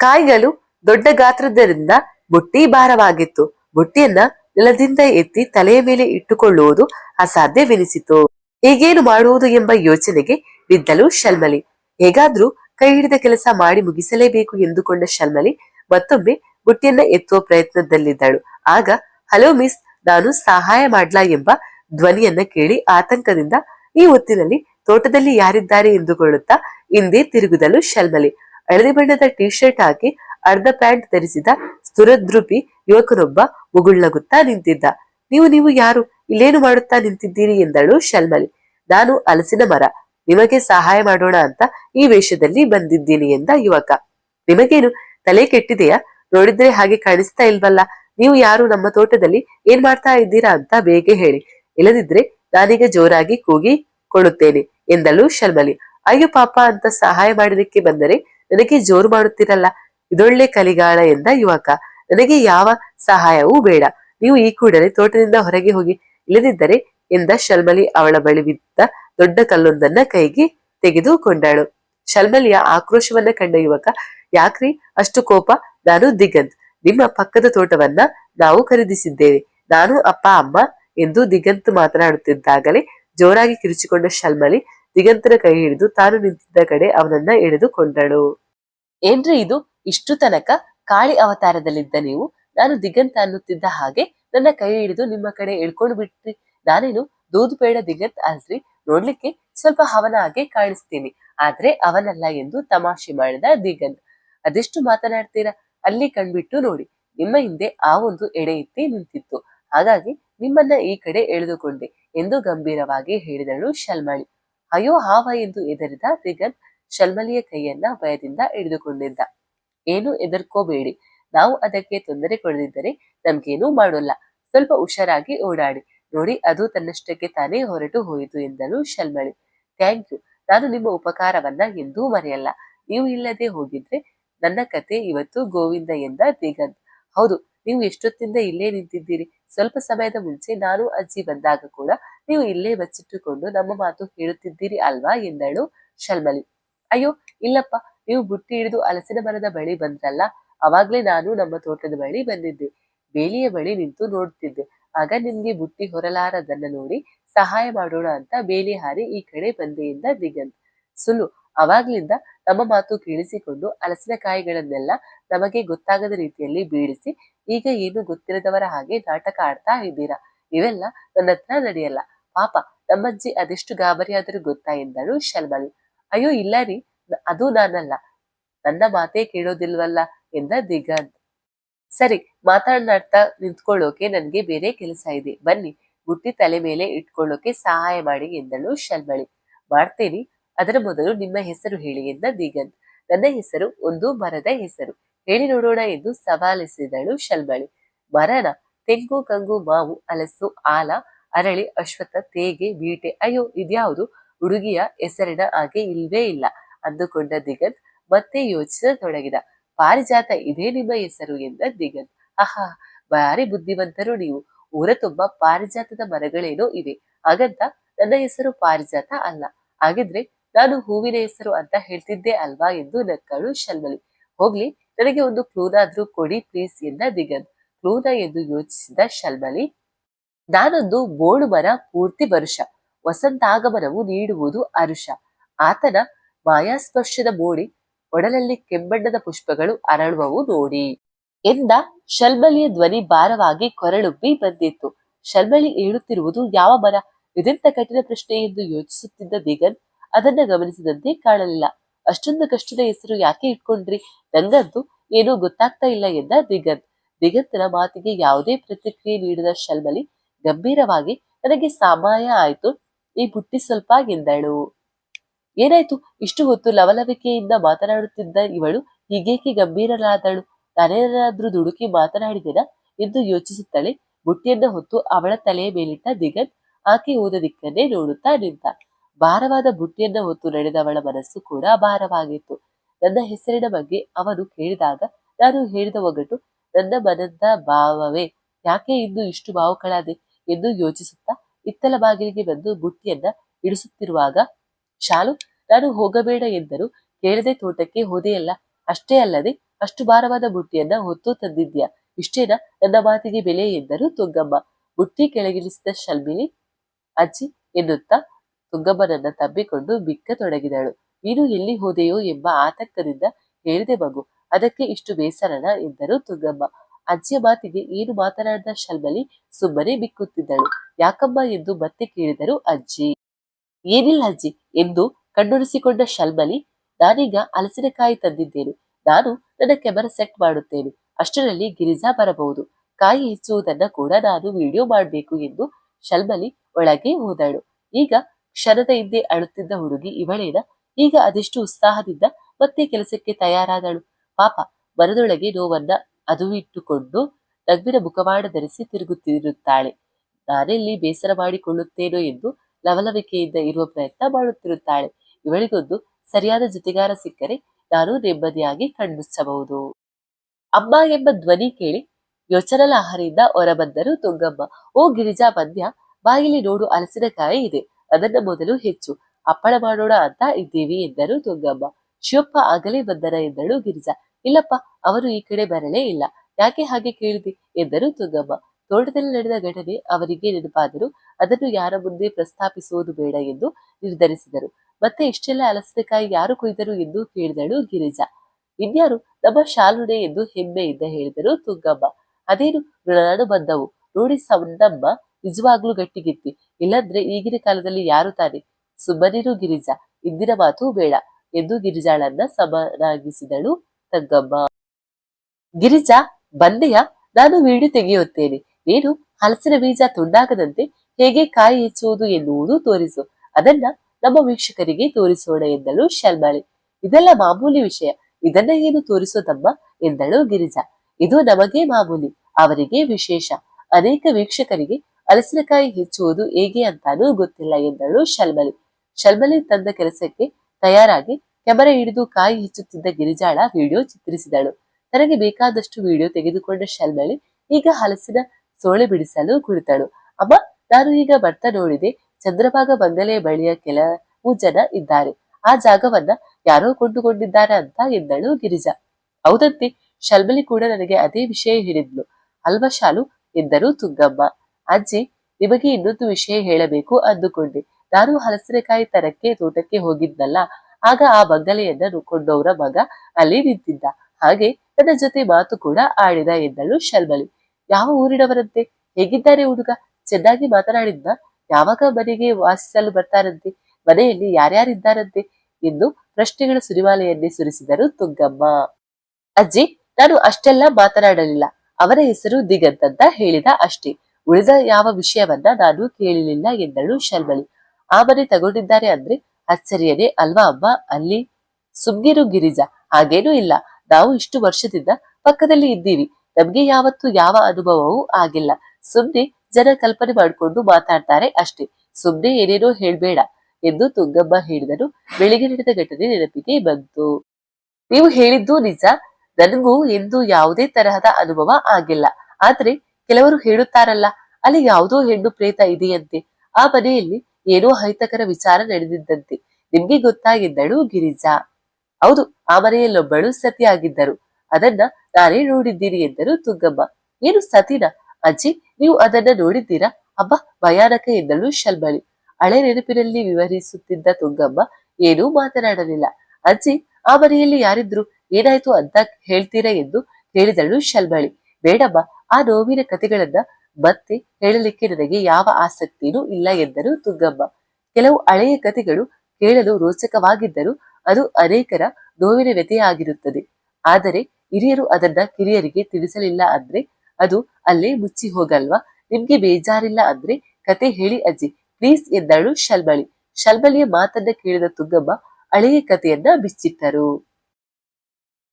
ಕಾಯಿಗಳು ದೊಡ್ಡ ಗಾತ್ರದಿಂದ ಬುಟ್ಟಿ ಭಾರವಾಗಿತ್ತು. ಬುಟ್ಟಿಯನ್ನ ನೆಲದಿಂದ ಎತ್ತಿ ತಲೆಯ ಮೇಲೆ ಇಟ್ಟುಕೊಳ್ಳುವುದು ಅಸಾಧ್ಯವೆನಿಸಿತು. ಈಗೇನು ಮಾಡುವುದು ಎಂಬ ಯೋಚನೆಗೆ ಬಿದ್ದಳು ಶಲ್ಮಲಿ. ಹೇಗಾದ್ರೂ ಕೈ ಹಿಡಿದ ಕೆಲಸ ಮಾಡಿ ಮುಗಿಸಲೇಬೇಕು ಎಂದುಕೊಂಡ ಶಲ್ಮಲಿ ಮತ್ತೊಮ್ಮೆ ಬುಟ್ಟಿಯನ್ನ ಎತ್ತುವ ಪ್ರಯತ್ನದಲ್ಲಿದ್ದಳು. ಆಗ, ಹಲೋ ಮಿಸ್, ನಾನು ಸಹಾಯ ಮಾಡ್ಲಾ ಎಂಬ ಧ್ವನಿಯನ್ನ ಕೇಳಿ ಆತಂಕದಿಂದ ಈ ಹೊತ್ತಿನಲ್ಲಿ ತೋಟದಲ್ಲಿ ಯಾರಿದ್ದಾರೆ ಎಂದುಕೊಳ್ಳುತ್ತಾ ಹಿಂದೆ ತಿರುಗಿದಳು ಶಲ್ಮಲಿ. ಹಳದಿ ಬಣ್ಣದ ಟಿ ಶರ್ಟ್ ಹಾಕಿ ಅರ್ಧ ಪ್ಯಾಂಟ್ ಧರಿಸಿದ ಸ್ಥುರದ್ರೂಪಿ ಯುವಕನೊಬ್ಬ ಉಗುಳ್ಳಗುತ್ತಾ ನಿಂತಿದ್ದ. ನೀವು ನೀವು ಯಾರು? ಇಲ್ಲೇನು ಮಾಡುತ್ತಾ ನಿಂತಿದ್ದೀರಿ? ಎಂದಳು ಶಲ್ಮಲಿ. ನಾನು ಹಲಸಿನ ಮರ. ನಿಮಗೆ ಸಹಾಯ ಮಾಡೋಣ ಅಂತ ಈ ವೇಷದಲ್ಲಿ ಬಂದಿದ್ದೀನಿ ಎಂದ ಯುವಕ. ನಿಮಗೇನು ತಲೆ ಕೆಟ್ಟಿದೆಯಾ? ನೋಡಿದ್ರೆ ಹಾಗೆ ಕಾಣಿಸ್ತಾ ಇಲ್ವಲ್ಲ? ನೀವು ಯಾರು ನಮ್ಮ ತೋಟದಲ್ಲಿ ಏನ್ ಮಾಡ್ತಾ ಇದ್ದೀರಾ ಅಂತ ಬೇಗ ಹೇಳಿ. ಇಲ್ಲದಿದ್ರೆ ನಾನೀಗ ಜೋರಾಗಿ ಕೂಗಿ ಕೊಳ್ಳುತ್ತೇನೆ ಎಂದಳು ಶರ್ಮಲಿ. ಅಯ್ಯೋ ಪಾಪ ಅಂತ ಸಹಾಯ ಮಾಡಲಿಕ್ಕೆ ಬಂದರೆ ನನಗೆ ಜೋರು ಮಾಡುತ್ತಿರಲ್ಲ? ಇದೊಳ್ಳೆ ಕಲಿಗಾಳ ಎಂದ ಯುವಕ. ನನಗೆ ಯಾವ ಸಹಾಯವೂ ಬೇಡ. ನೀವು ಈ ಕೂಡಲೇ ತೋಟದಿಂದ ಹೊರಗೆ ಹೋಗಿ ಇಲ್ಲದಿದ್ದರೆ ಎಂದ ಶಲ್ಮಲಿ ಅವಳ ಬಳಿ ಬಿದ್ದ ದೊಡ್ಡ ಕಲ್ಲೊಂದನ್ನ ಕೈಗೆ ತೆಗೆದುಕೊಂಡಳು ಶಲ್ಮಲಿಯ ಆಕ್ರೋಶವನ್ನ ಕಂಡ ಯುವಕ, ಯಾಕ್ರಿ? ಅಷ್ಟು ಕೋಪ? ನಾನು ದಿಗಂತ್. ನಿಮ್ಮ ಪಕ್ಕದ ತೋಟವನ್ನ ನಾವು ಖರೀದಿಸಿದ್ದೇವೆ. ನಾನು ಅಪ್ಪ, ಅಮ್ಮ ಎಂದು ದಿಗಂತ್ ಮಾತನಾಡುತ್ತಿದ್ದಾಗಲೇ ಜೋರಾಗಿ ಕಿರುಚಿಕೊಂಡ ಶಲ್ಮಲಿ ದಿಗಂತನ ಕೈ ಹಿಡಿದು ತಾನು ನಿಂತಿದ್ದ ಕಡೆ ಅವನನ್ನ ಎಳೆದುಕೊಂಡಳು ಏನ್ರಿ ಇದು? ಇಷ್ಟು ತನಕ ಕಾಳಿ ಅವತಾರದಲ್ಲಿದ್ದ ನೀವು? ನಾನು ದಿಗಂತ ಅನ್ನುತ್ತಿದ್ದ ಹಾಗೆ ನನ್ನ ಕೈ ಹಿಡಿದು ನಿಮ್ಮ ಕಡೆ ಎಳ್ಕೊಂಡು ಬಿಟ್ರಿ. ನಾನೇನು ದೂದು ಬೇಡ ದಿಗಂತ್ ಅಲ್ರಿ. ನೋಡ್ಲಿಕ್ಕೆ ಸ್ವಲ್ಪ ಅವನ ಹಾಗೆ ಕಾಣಿಸ್ತೀನಿ. ಆದ್ರೆ ಅವನಲ್ಲ ಎಂದು ತಮಾಷೆ ಮಾಡಿದ ದಿಗಂತ್. ಅದೆಷ್ಟು ಮಾತನಾಡ್ತೀರಾ? ಅಲ್ಲಿ ಕಣ್ಬಿಟ್ಟು ನೋಡಿ. ನಿಮ್ಮ ಹಿಂದೆ ಆ ಒಂದು ಎಡೆ ಎತ್ತಿ ನಿಂತಿತ್ತು. ಹಾಗಾಗಿ ನಿಮ್ಮನ್ನ ಈ ಕಡೆ ಎಳೆದುಕೊಂಡೆ ಎಂದು ಗಂಭೀರವಾಗಿ ಹೇಳಿದಳು ಶಲ್ಮಳಿ. ಅಯ್ಯೋ, ಹಾವ ಎಂದು ಎದರಿದ ದಿಗಂತ್ ಶಲ್ಮಲಿಯ ಕೈಯನ್ನ ಭಯದಿಂದ ಹಿಡಿದುಕೊಂಡಿದ್ದ. ಏನು ಎದರ್ಕೋಬೇಡಿ ನಾವು ಅದಕ್ಕೆ ತೊಂದರೆ ಕೊಡದಿದ್ದರೆ ನಮ್ಗೇನೂ ಮಾಡೋಲ್ಲ. ಸ್ವಲ್ಪ ಹುಷಾರಾಗಿ ಓಡಾಡಿ. ನೋಡಿ, ಅದು ತನ್ನಷ್ಟಕ್ಕೆ ತಾನೇ ಹೊರಟು ಹೋಯಿತು ಎಂದಳು ಶಲ್ಮಳಿ. Thank you. ನಾನು ನಿಮ್ಮ ಉಪಕಾರವನ್ನ ಎಂದೂ ಮರೆಯಲ್ಲ. ನೀವು ಇಲ್ಲದೆ ಹೋಗಿದ್ರೆ ನನ್ನ ಕತೆ ಇವತ್ತು ಗೋವಿಂದ ಎಂದ ದಿಗಂತ್. ಹೌದು, ನೀವು ಎಷ್ಟೊತ್ತಿಂದ ಇಲ್ಲೇ ನಿಂತಿದ್ದೀರಿ? ಸ್ವಲ್ಪ ಸಮಯದ ಮುಂಚೆ ನಾನು ಅಜ್ಜಿ ಬಂದಾಗ ಕೂಡ ನೀವು ಇಲ್ಲೇ ಬಚ್ಚಿಟ್ಟುಕೊಂಡು ನಮ್ಮ ಮಾತು ಹೇಳುತ್ತಿದ್ದೀರಿ ಅಲ್ವಾ ಎಂದಳು ಶಲ್ಮಲಿ ಅಯ್ಯೋ, ಇಲ್ಲಪ್ಪ, ನೀವು ಬುಟ್ಟಿ ಹಿಡಿದು ಹಲಸಿನ ಮರದ ಬಳಿ ಬಂದ್ರಲ್ಲ, ಅವಾಗ್ಲೇ ನಾನು ನಮ್ಮ ತೋಟದ ಬಳಿ ಬಂದಿದ್ದೆ. ಬೇಲಿಯ ಬಳಿ ನಿಂತು ನೋಡ್ತಿದ್ದೆ. ಆಗ ನಿಮ್ಗೆ ಬುಟ್ಟಿ ಹೊರಲಾರದನ್ನ ನೋಡಿ ಸಹಾಯ ಮಾಡೋಣ ಅಂತ ಬೇಲಿ ಹಾರಿ ಈ ಕಡೆ ಬಂದೆಯಿಂದ ದಿಗಂತ್. ಸುಲು ಅವಾಗ್ಲಿಂದ ನಮ್ಮ ಮಾತು ಕೇಳಿಸಿಕೊಂಡು ಹಲಸಿನಕಾಯಿಗಳನ್ನೆಲ್ಲ ನಮಗೆ ಗೊತ್ತಾಗದ ರೀತಿಯಲ್ಲಿ ಬೀಳಿಸಿ ಈಗ ಏನು ಗೊತ್ತಿರದವರ ಹಾಗೆ ನಾಟಕ ಆಡ್ತಾ ಇದ್ದೀರಾ? ಇವೆಲ್ಲ ನನ್ನ ಹತ್ರ ನಡೆಯಲ್ಲ. ಪಾಪ, ನಮ್ಮಜ್ಜಿ ಅದೆಷ್ಟು ಗಾಬರಿಯಾದರೂ ಗೊತ್ತಾ ಎಂದಳು ಶಲ್ಮಲ್. ಅಯ್ಯೋ, ಇಲ್ಲ ರೀ ಅದು ನಾನಲ್ಲ. ನನ್ನ ಮಾತೇ ಕೇಳೋದಿಲ್ವಲ್ಲ ಎಂದ ದಿಗಂತ್. ಸರಿ ಮಾತನಾಡ್ತಾ ನಿಂತ್ಕೊಳ್ಳೋಕೆ ನನ್ಗೆ ಬೇರೆ ಕೆಲಸ ಇದೆ. ಬನ್ನಿ, ಬುಟ್ಟಿ ತಲೆ ಮೇಲೆ ಇಟ್ಕೊಳ್ಳೋಕೆ ಸಹಾಯ ಮಾಡಿ ಎಂದಳು ಶಲ್ಮಳಿ. ಮಾಡ್ತೇನೆ, ಅದರ ಮೊದಲು ನಿಮ್ಮ ಹೆಸರು ಹೇಳಿ ಎಂದ ದಿಗಂತ್. ನನ್ನ ಹೆಸರು ಒಂದು ಮರದ ಹೆಸರು. ಹೇಳಿ ನೋಡೋಣ ಎಂದು ಸವಾಲಿಸಿದಳು ಶಲ್ಮಳಿ. ಮರನ ತೆಂಗು, ಕಂಗು, ಮಾವು ಹಲಸು ಆಲ, ಅರಳಿ, ಅಶ್ವತ್ಥ, ತೇಗೆ, ಬೀಟೆ, ಅಯ್ಯೋ, ಇದ್ಯಾವುದು? ಹುಡುಗಿಯ ಹೆಸರಿನ ಹಾಗೆ ಇಲ್ವೇ ಇಲ್ಲ ಅಂದುಕೊಂಡ ದಿಗಂತ್ ಮತ್ತೆ ಯೋಚಿಸತೊಡಗಿದ. ಪಾರಿಜಾತ ಇದೇ ನಿಮ್ಮ ಹೆಸರು ಎಂದ ದಿಗಂತ್. ಆಹಾ, ಭಾರಿ ಬುದ್ಧಿವಂತರು ನೀವು. ಊರ ತುಂಬಾ ಪಾರಿಜಾತದ ಮರಗಳೇನೋ ಇವೆ. ಹಾಗಂತ ನನ್ನ ಹೆಸರು ಪಾರಿಜಾತ ಅಲ್ಲ. ಹಾಗಿದ್ರೆ ನಾನು ಹೂವಿನ ಹೆಸರು ಅಂತ ಹೇಳ್ತಿದ್ದೆ ಅಲ್ವಾ ಎಂದು ನಕ್ಕಳು ಶಲ್ಮಲಿ. ಹೋಗ್ಲಿ, ನನಗೆ ಒಂದು ಕ್ಲೂನಾದ್ರೂ ಕೊಡಿ ಪ್ಲೀಸ್ ಎಂದ ದಿಗಂತ್. ಕ್ಲೂನ ಎಂದು ಯೋಚಿಸಿದ ಶಲ್ಮಲಿ, ನಾನೊಂದು ಬೋಳು ಮರ ಪೂರ್ತಿ ವರುಷ. ವಸಂತಾಗಮನವು ನೀಡುವುದು ಅರುಷ. ಆತನ ಮಾಯಾಸ್ಪರ್ಶದ ಮೋಡಿ ಒಡಲಲ್ಲಿ ಕೆಂಬಣ್ಣದ ಪುಷ್ಪಗಳು ಅರಳುವವು ನೋಡಿ. ಎಂದ ಶಲ್ಬಲಿಯ ಧ್ವನಿ ಭಾರವಾಗಿ ಕೊರಳುಬ್ಬಿ ಬಂದಿತ್ತು. ಶಲ್ಬಳಿ ಏಳುತ್ತಿರುವುದು ಯಾವ ಮರ ಇದೆಂತ ಕಠಿಣ ಪ್ರಶ್ನೆ ಎಂದು ಯೋಚಿಸುತ್ತಿದ್ದ ದಿಗನ್ ಅದನ್ನ ಗಮನಿಸಿದಂತೆ ಕಾಣಲಿಲ್ಲ. ಅಷ್ಟೊಂದು ಕಷ್ಟದ ಹೆಸರು ಯಾಕೆ ಇಟ್ಕೊಂಡ್ರಿ? ನಂಗಂತೂ ಏನೂ ಗೊತ್ತಾಗ್ತಾ ಇಲ್ಲ ಎಂದ ದಿಗನ್. ದಿಗಂತನ ಮಾತಿಗೆ ಯಾವುದೇ ಪ್ರತಿಕ್ರಿಯೆ ನೀಡಿದ ಶಲ್ಬಲಿ ಗಂಭೀರವಾಗಿ, ನನಗೆ ಸಾಮಾಯ ಆಯ್ತು, ಈ ಬುಟ್ಟಿ ಸ್ವಲ್ಪ ಎಂದಳು. ಏನಾಯ್ತು? ಇಷ್ಟು ಹೊತ್ತು ಲವಲವಿಕೆಯಿಂದ ಮಾತನಾಡುತ್ತಿದ್ದ ಇವಳು ಹೀಗೇಕೆ ಗಂಭೀರರಾದಳು ತಾನೇನಾದ್ರೂ ದುಡುಕಿ ಮಾತನಾಡಿದೆನಾ? ಎಂದು ಯೋಚಿಸುತ್ತಾಳೆ ಬುಟ್ಟಿಯನ್ನ ಹೊತ್ತು ಅವಳ ತಲೆಯ ಮೇಲಿಟ್ಟ ದಿಗಂತ್ ಆಕೆ ಹೋದ ದಿಕ್ಕನ್ನೇ ನೋಡುತ್ತಾ ನಿಂತ. ಭಾರವಾದ ಬುಟ್ಟಿಯನ್ನ ಹೊತ್ತು ನಡೆದವಳ ಮನಸ್ಸು ಕೂಡ ಭಾರವಾಗಿತ್ತು. ನನ್ನ ಹೆಸರಿನ ಬಗ್ಗೆ ಅವನು ಕೇಳಿದಾಗ ನಾನು ಹೇಳಿದ ಒಗಟು ನನ್ನ ಮನದ ಭಾವವೇ. ಯಾಕೆ ಇಂದು ಇಷ್ಟು ಭಾವುಕಳಾದೆ? ಎಂದು ಯೋಚಿಸುತ್ತಾ ಇತ್ತಲ ಬಾಗಿಲಿಗೆ ಬಂದು ಬುಟ್ಟಿಯನ್ನ ಇಡಿಸುತ್ತಿರುವಾಗ, ಶಾಲು ನಾನು ಹೋಗಬೇಡ ಎಂದರು ಕೇಳದೆ ತೋಟಕ್ಕೆ ಹೋದೆಯಲ್ಲ ಅಷ್ಟೇ ಅಲ್ಲದೆ, ಅಷ್ಟು ಭಾರವಾದ ಬುಟ್ಟಿಯನ್ನ ಹೊತ್ತು ತಂದಿದ್ಯಾ? ಇಷ್ಟೇನ? ನನ್ನ ಮಾತಿಗೆ ಬೆಲೆ ಎಂದರು ತುಂಗಮ್ಮ. ಬುಟ್ಟಿ ಕೆಳಗಿಳಿಸಿದ ಶಲ್ಮಿಲಿ ಅಜ್ಜಿ ಎನ್ನುತ್ತಾ ತುಂಗಮ್ಮನನ್ನ ತಬ್ಬಿಕೊಂಡು ಬಿಕ್ಕ ತೊಡಗಿದಳು ನೀನು ಎಲ್ಲಿ ಹೋದೆಯೋ ಎಂಬ ಆತಂಕದಿಂದ ಹೇಳಿದೆ ಮಗು. ಅದಕ್ಕೆ ಇಷ್ಟು ಬೇಸರನ ಎಂದರು ತುಂಗಮ್ಮ. ಅಜ್ಜಿಯ ಮಾತಿಗೆ ಏನು ಮಾತನಾಡಿದ ಶಲ್ಮಲಿ ಸುಮ್ಮನೆ ಬಿಕ್ಕುತ್ತಿದ್ದಳು. ಯಾಕಮ್ಮ ಎಂದು ಮತ್ತೆ ಕೇಳಿದರು ಅಜ್ಜಿ. ಏನಿಲ್ಲ ಅಜ್ಜಿ, ಎಂದು ಕಣ್ಣೊರೆಸಿಕೊಂಡ ಶಲ್ಮಲಿ, ನಾನೀಗ ಹಲಸಿನಕಾಯಿ ತಂದಿದ್ದೇನೆ. ನಾನು ನನ್ನ ಕ್ಯಾಮರಾ ಸೆಟ್ ಮಾಡುತ್ತೇನೆ. ಅಷ್ಟರಲ್ಲಿ ಗಿರಿಜಾ ಬರಬಹುದು. ಕಾಯಿ ಹೆಚ್ಚುವುದನ್ನ ಕೂಡ ನಾನು ವಿಡಿಯೋ ಮಾಡಬೇಕು ಎಂದು ಶಲ್ಮಲಿ ಒಳಗೆ ಹೋದಳು. ಈಗ ಕ್ಷಣದ ಹಿಂದೆ ಅಳುತ್ತಿದ್ದ ಹುಡುಗಿ ಇವಳೇನ? ಈಗ ಅದೆಷ್ಟು ಉತ್ಸಾಹದಿಂದ ಮತ್ತೆ ಕೆಲಸಕ್ಕೆ ತಯಾರಾದಳು. ಪಾಪ, ಮನದೊಳಗೆ ನೋವನ್ನ ಅದುವಿಟ್ಟುಕೊಂಡು ನಗ್ವಿನ ಮುಖವಾಡ ಧರಿಸಿ ತಿರುಗುತ್ತಿರುತ್ತಾಳೆ. ನಾನೆಲ್ಲಿ ಬೇಸರ ಮಾಡಿಕೊಳ್ಳುತ್ತೇನೋ ಎಂದು ಲವಲವಿಕೆಯಿಂದ ಇರುವ ಪ್ರಯತ್ನ ಮಾಡುತ್ತಿರುತ್ತಾಳೆ. ಇವಳಿಗೊಂದು ಸರಿಯಾದ ಜೊತೆಗಾರ ಸಿಕ್ಕರೆ ನಾನು ನೆಮ್ಮದಿಯಾಗಿ ಕಣ್ಮುಚ್ಚಬಹುದು. ಅಮ್ಮ ಎಂಬ ಧ್ವನಿ ಕೇಳಿ ಯೋಚನಲಾಹರಿಯಿಂದ ಹೊರಬಂದರು ತುಂಗಮ್ಮ. ಓ ಗಿರಿಜಾ ಮಧ್ಯ ಬಾಯಿಲಿ ನೋಡು ಹಲಸಿನಕಾಯಿ ಇದೆ, ಅದನ್ನ ಮೊದಲು ಹೆಚ್ಚು ಅಪ್ಪಳ ಮಾಡೋಣ ಅಂತ ಇದ್ದೀವಿ ಎಂದರು ತುಂಗಮ್ಮ. ಶಿವಪ್ಪ ಆಗಲೇ ಬಂದನ ಎಂದಳು ಗಿರಿಜಾ. ಇಲ್ಲಪ್ಪ, ಅವರು ಈ ಕಡೆ ಬರಲೇ ಇಲ್ಲ. ಯಾಕೆ ಹಾಗೆ ಕೇಳಿದೆ? ಎಂದರು ತುಂಗಮ್ಮ. ತೋಟದಲ್ಲಿ ನಡೆದ ಘಟನೆ ಅವರಿಗೆ ನೆನಪಾದರು. ಅದನ್ನು ಯಾರ ಮುಂದೆ ಪ್ರಸ್ತಾಪಿಸುವುದು ಬೇಡ ಎಂದು ನಿರ್ಧರಿಸಿದರು. ಮತ್ತೆ ಇಷ್ಟೆಲ್ಲ ಹಲಸಿನಕಾಯಿ ಯಾರು ಕೊಯ್ದರು ಎಂದು ಕೇಳಿದಳು ಗಿರಿಜಾ. ಇನ್ಯಾರು? ನಮ್ಮ ಶಾಲುಡೆ ಎಂದು ಹೆಮ್ಮೆಯಿಂದ ಹೇಳಿದರು ತುಂಗಮ್ಮ. ಅದೇನು? ನಾನು ಬಂದವು. ನೋಡಿ ಸಣ್ಣಮ್ಮ ನಿಜವಾಗ್ಲೂ ಗಟ್ಟಿಗಿತ್ತಿ. ಇಲ್ಲಂದ್ರೆ ಈಗಿನ ಕಾಲದಲ್ಲಿ ಯಾರು ತಾನೆ? ಸುಮ್ಮನಿರು ಗಿರಿಜಾ. ಇಂದಿನ ಮಾತು ಬೇಡ ಎಂದು ಗಿರಿಜಾಳನ್ನ ಸಮನಾಗಿಸಿದಳು ತಂಗಮ್ಮ. ಗಿರಿಜಾ, ಬಂದೆಯ? ನಾನು ವಿಡಿಯೋ ತೆಗೆಯುತ್ತೇನೆ. ನೀನು ಹಲಸಿನ ಬೀಜ ತುಂಡಾಗದಂತೆ ಹೇಗೆ ಕಾಯಿ ಹೆಚ್ಚುವುದು ಎನ್ನುವುದು ತೋರಿಸು. ಅದನ್ನ ನಮ್ಮ ವೀಕ್ಷಕರಿಗೆ ತೋರಿಸೋಣ ಎಂದಳು ಶಲ್ಮಾಳಿ ಇದೆಲ್ಲ ಮಾಮೂಲಿ ವಿಷಯ. ಇದನ್ನ ಏನು ತೋರಿಸೋದಮ್ಮ? ಎಂದಳು ಗಿರಿಜಾ. ಇದು ನಮಗೆ ಮಾಮೂಲಿ, ಅವರಿಗೆ ವಿಶೇಷ. ಅನೇಕ ವೀಕ್ಷಕರಿಗೆ ಹಲಸಿನಕಾಯಿ ಹೆಚ್ಚುವುದು ಹೇಗೆ ಅಂತಾನೂ ಗೊತ್ತಿಲ್ಲ ಎಂದಳು ಶಲ್ಮಲಿ ಶಲ್ಮಲಿ ತಂದ ಕೆಲಸಕ್ಕೆ ತಯಾರಾಗಿ ಕ್ಯಾಮರಾ ಹಿಡಿದು ಕಾಯಿ ಹೆಚ್ಚುತ್ತಿದ್ದ ಗಿರಿಜಾಳ ವಿಡಿಯೋ ಚಿತ್ರಿಸಿದಳು. ತನಗೆ ಬೇಕಾದಷ್ಟು ವಿಡಿಯೋ ತೆಗೆದುಕೊಂಡ ಶಲ್ಮಲಿ ಈಗ ಹಲಸಿನ ಸೋಳೆ ಬಿಡಿಸಲು ಕುಳಿತಳು. ಅಮ್ಮ, ನಾನು ಈಗ ಬರ್ತಾ ನೋಡಿದೆ. ಚಂದ್ರಭಾಗ ಬಂಗಲೆಯ ಬಳಿಯ ಕೆಲವು ಜನ ಇದ್ದಾರೆ. ಆ ಜಾಗವನ್ನ ಯಾರೋ ಕೊಂಡುಕೊಂಡಿದ್ದಾರೆ ಅಂತ ಎಂದಳು ಗಿರಿಜಾ. ಹೌದಂತೆ ಶಲ್ಮಲಿ ಕೂಡ ನನಗೆ ಅದೇ ವಿಷಯ ಹೇಳಿದ್ಲು. ಅಲ್ವಾ ಶಾಲು? ಎಂದರು ತುಂಗಮ್ಮ. ಅಜ್ಜಿ, ನಿಮಗೆ ಇನ್ನೊಂದು ವಿಷಯ ಹೇಳಬೇಕು ಅಂದುಕೊಂಡೆ. ನಾನು ಹಲಸಿನಕಾಯಿ ತರಕ್ಕೆ ತೋಟಕ್ಕೆ ಹೋಗಿದ್ನಲ್ಲ, ಆಗ ಆ ಬಂಗಲೆಯನ್ನು ಕೊಂಡವರ ಮಗ ಅಲ್ಲಿ ನಿಂತಿದ್ದ. ಹಾಗೆ ನನ್ನ ಜೊತೆ ಮಾತು ಕೂಡ ಆಡಿದ ಎಂದಳು ಶಲ್ಮಲಿ ಯಾವ ಊರಿನವರಂತೆ? ಹೇಗಿದ್ದಾರೆ ಹುಡುಗ? ಚೆನ್ನಾಗಿ ಮಾತನಾಡಿದ್ದ ಯಾವಾಗ ಮನೆಗೆ ವಾಸಿಸಲು ಬರ್ತಾರಂತೆ? ಮನೆಯಲ್ಲಿ ಯಾರ್ಯಾರಿದ್ದಾರಂತೆ? ಎಂದು ಪ್ರಶ್ನೆಗಳ ಸುರಿಮಾಲೆಯನ್ನೇ ಸುರಿಸಿದರು ತುಂಗಮ್ಮ. ಅಜ್ಜಿ, ನಾನು ಅಷ್ಟೆಲ್ಲ ಮಾತನಾಡಲಿಲ್ಲ. ಅವರ ಹೆಸರು ದಿಗಂತ್ ಅಂತ ಹೇಳಿದ ಅಷ್ಟೇ. ಉಳಿದ ಯಾವ ವಿಷಯವನ್ನ ನಾನು ಕೇಳಲಿಲ್ಲ ಎಂದಳು ಶಲ್ಮಳಿ ಆ ಮನೆ ತಗೊಂಡಿದ್ದಾರೆ ಅಂದ್ರೆ ಅಚ್ಚರಿಯನೇ ಅಲ್ವಾ ಅಮ್ಮ? ಅಲ್ಲಿ ಸುಮ್ಗಿರು ಗಿರಿಜಾ. ಹಾಗೇನೂ ಇಲ್ಲ. ನಾವು ಇಷ್ಟು ವರ್ಷದಿಂದ ಪಕ್ಕದಲ್ಲಿ ಇದ್ದೀವಿ. ನಮ್ಗೆ ಯಾವತ್ತು ಯಾವ ಅನುಭವವೂ ಆಗಿಲ್ಲ. ಸುಮ್ನೆ ಜನ ಕಲ್ಪನೆ ಮಾಡಿಕೊಂಡು ಮಾತಾಡ್ತಾರೆ ಅಷ್ಟೇ. ಸುಮ್ನೆ ಏನೇನೋ ಹೇಳ್ಬೇಡ ಎಂದು ತುಂಗಮ್ಮ ಹೇಳಿದನು. ಬೆಳಿಗ್ಗೆ ನಡೆದ ಘಟನೆ ನೆನಪಿಗೆ ಬಂತು. ನೀವು ಹೇಳಿದ್ದು ನಿಜ. ನನಗೂ ಎಂದು ಯಾವುದೇ ತರಹದ ಅನುಭವ ಆಗಿಲ್ಲ. ಆದ್ರೆ ಕೆಲವರು ಹೇಳುತ್ತಾರಲ್ಲ, ಅಲ್ಲಿ ಯಾವುದೋ ಹೆಣ್ಣು ಪ್ರೇತ ಇದೆಯಂತೆ. ಆ ಮನೆಯಲ್ಲಿ ಏನೋ ಅಹಿತಕರ ವಿಚಾರ ನಡೆದಿದ್ದಂತೆ. ನಿಮ್ಗೆ ಗೊತ್ತಾಗಿದ್ದಳು ಗಿರಿಜಾ. ಹೌದು, ಆ ಮನೆಯಲ್ಲೊಬ್ಬಳು ಸತಿಯಾಗಿದ್ದರು. ಅದನ್ನ ನಾನೇ ನೋಡಿದ್ದೀನಿ ಎಂದರು ತುಂಗಮ್ಮ. ಏನು ಸತೀನ? ಅಜ್ಜಿ, ನೀವು ಅದನ್ನ ನೋಡಿದ್ದೀರಾ? ಅಬ್ಬ, ಭಯಾನಕ ಎಂದಳು ಶಲ್ಬಳಿ ಹಳೆ ನೆನಪಿನಲ್ಲಿ ವಿವರಿಸುತ್ತಿದ್ದ ತುಂಗಮ್ಮ ಏನೂ ಮಾತನಾಡಲಿಲ್ಲ. ಅಜ್ಜಿ, ಆ ಮನೆಯಲ್ಲಿ ಯಾರಿದ್ರು ಏನಾಯ್ತು ಅಂತ ಹೇಳ್ತೀರಾ ಎಂದು ಹೇಳಿದಳು ಶಲ್ಬಳಿ ಬೇಡಮ್ಮ, ಆ ನೋವಿನ ಕಥೆಗಳನ್ನ ಮತ್ತೆ ಹೇಳಲಿಕ್ಕೆ ನನಗೆ ಯಾವ ಆಸಕ್ತಿನೂ ಇಲ್ಲ ಎಂದರು ತುಂಗಮ್ಮ. ಕೆಲವು ಹಳೆಯ ಕಥೆಗಳು ಕೇಳಲು ರೋಚಕವಾಗಿದ್ದರೂ ಅದು ಅನೇಕರ ನೋವಿನ ವ್ಯತೆಯಾಗಿರುತ್ತದೆ ಆದರೆ ಹಿರಿಯರು ಅದನ್ನ ಕಿರಿಯರಿಗೆ ತಿಳಿಸಲಿಲ್ಲ ಅಂದ್ರೆ ಅದು ಅಲ್ಲೇ ಮುಚ್ಚಿ ಹೋಗಲ್ವಾ? ನಿಮ್ಗೆ ಬೇಜಾರಿಲ್ಲ ಅಂದ್ರೆ ಕತೆ ಹೇಳಿ ಅಜ್ಜಿ. ಪ್ಲೀಸ್ ಎಂದಳು ಶಲ್ಬಳಿ ಶಲ್ಬಳಿಯ ಮಾತನ್ನ ಕೇಳಿದ ತುಂಗಮ್ಮ ಹಳೆಯ ಕಥೆಯನ್ನ ಬಿಚ್ಚಿಟ್ಟರು.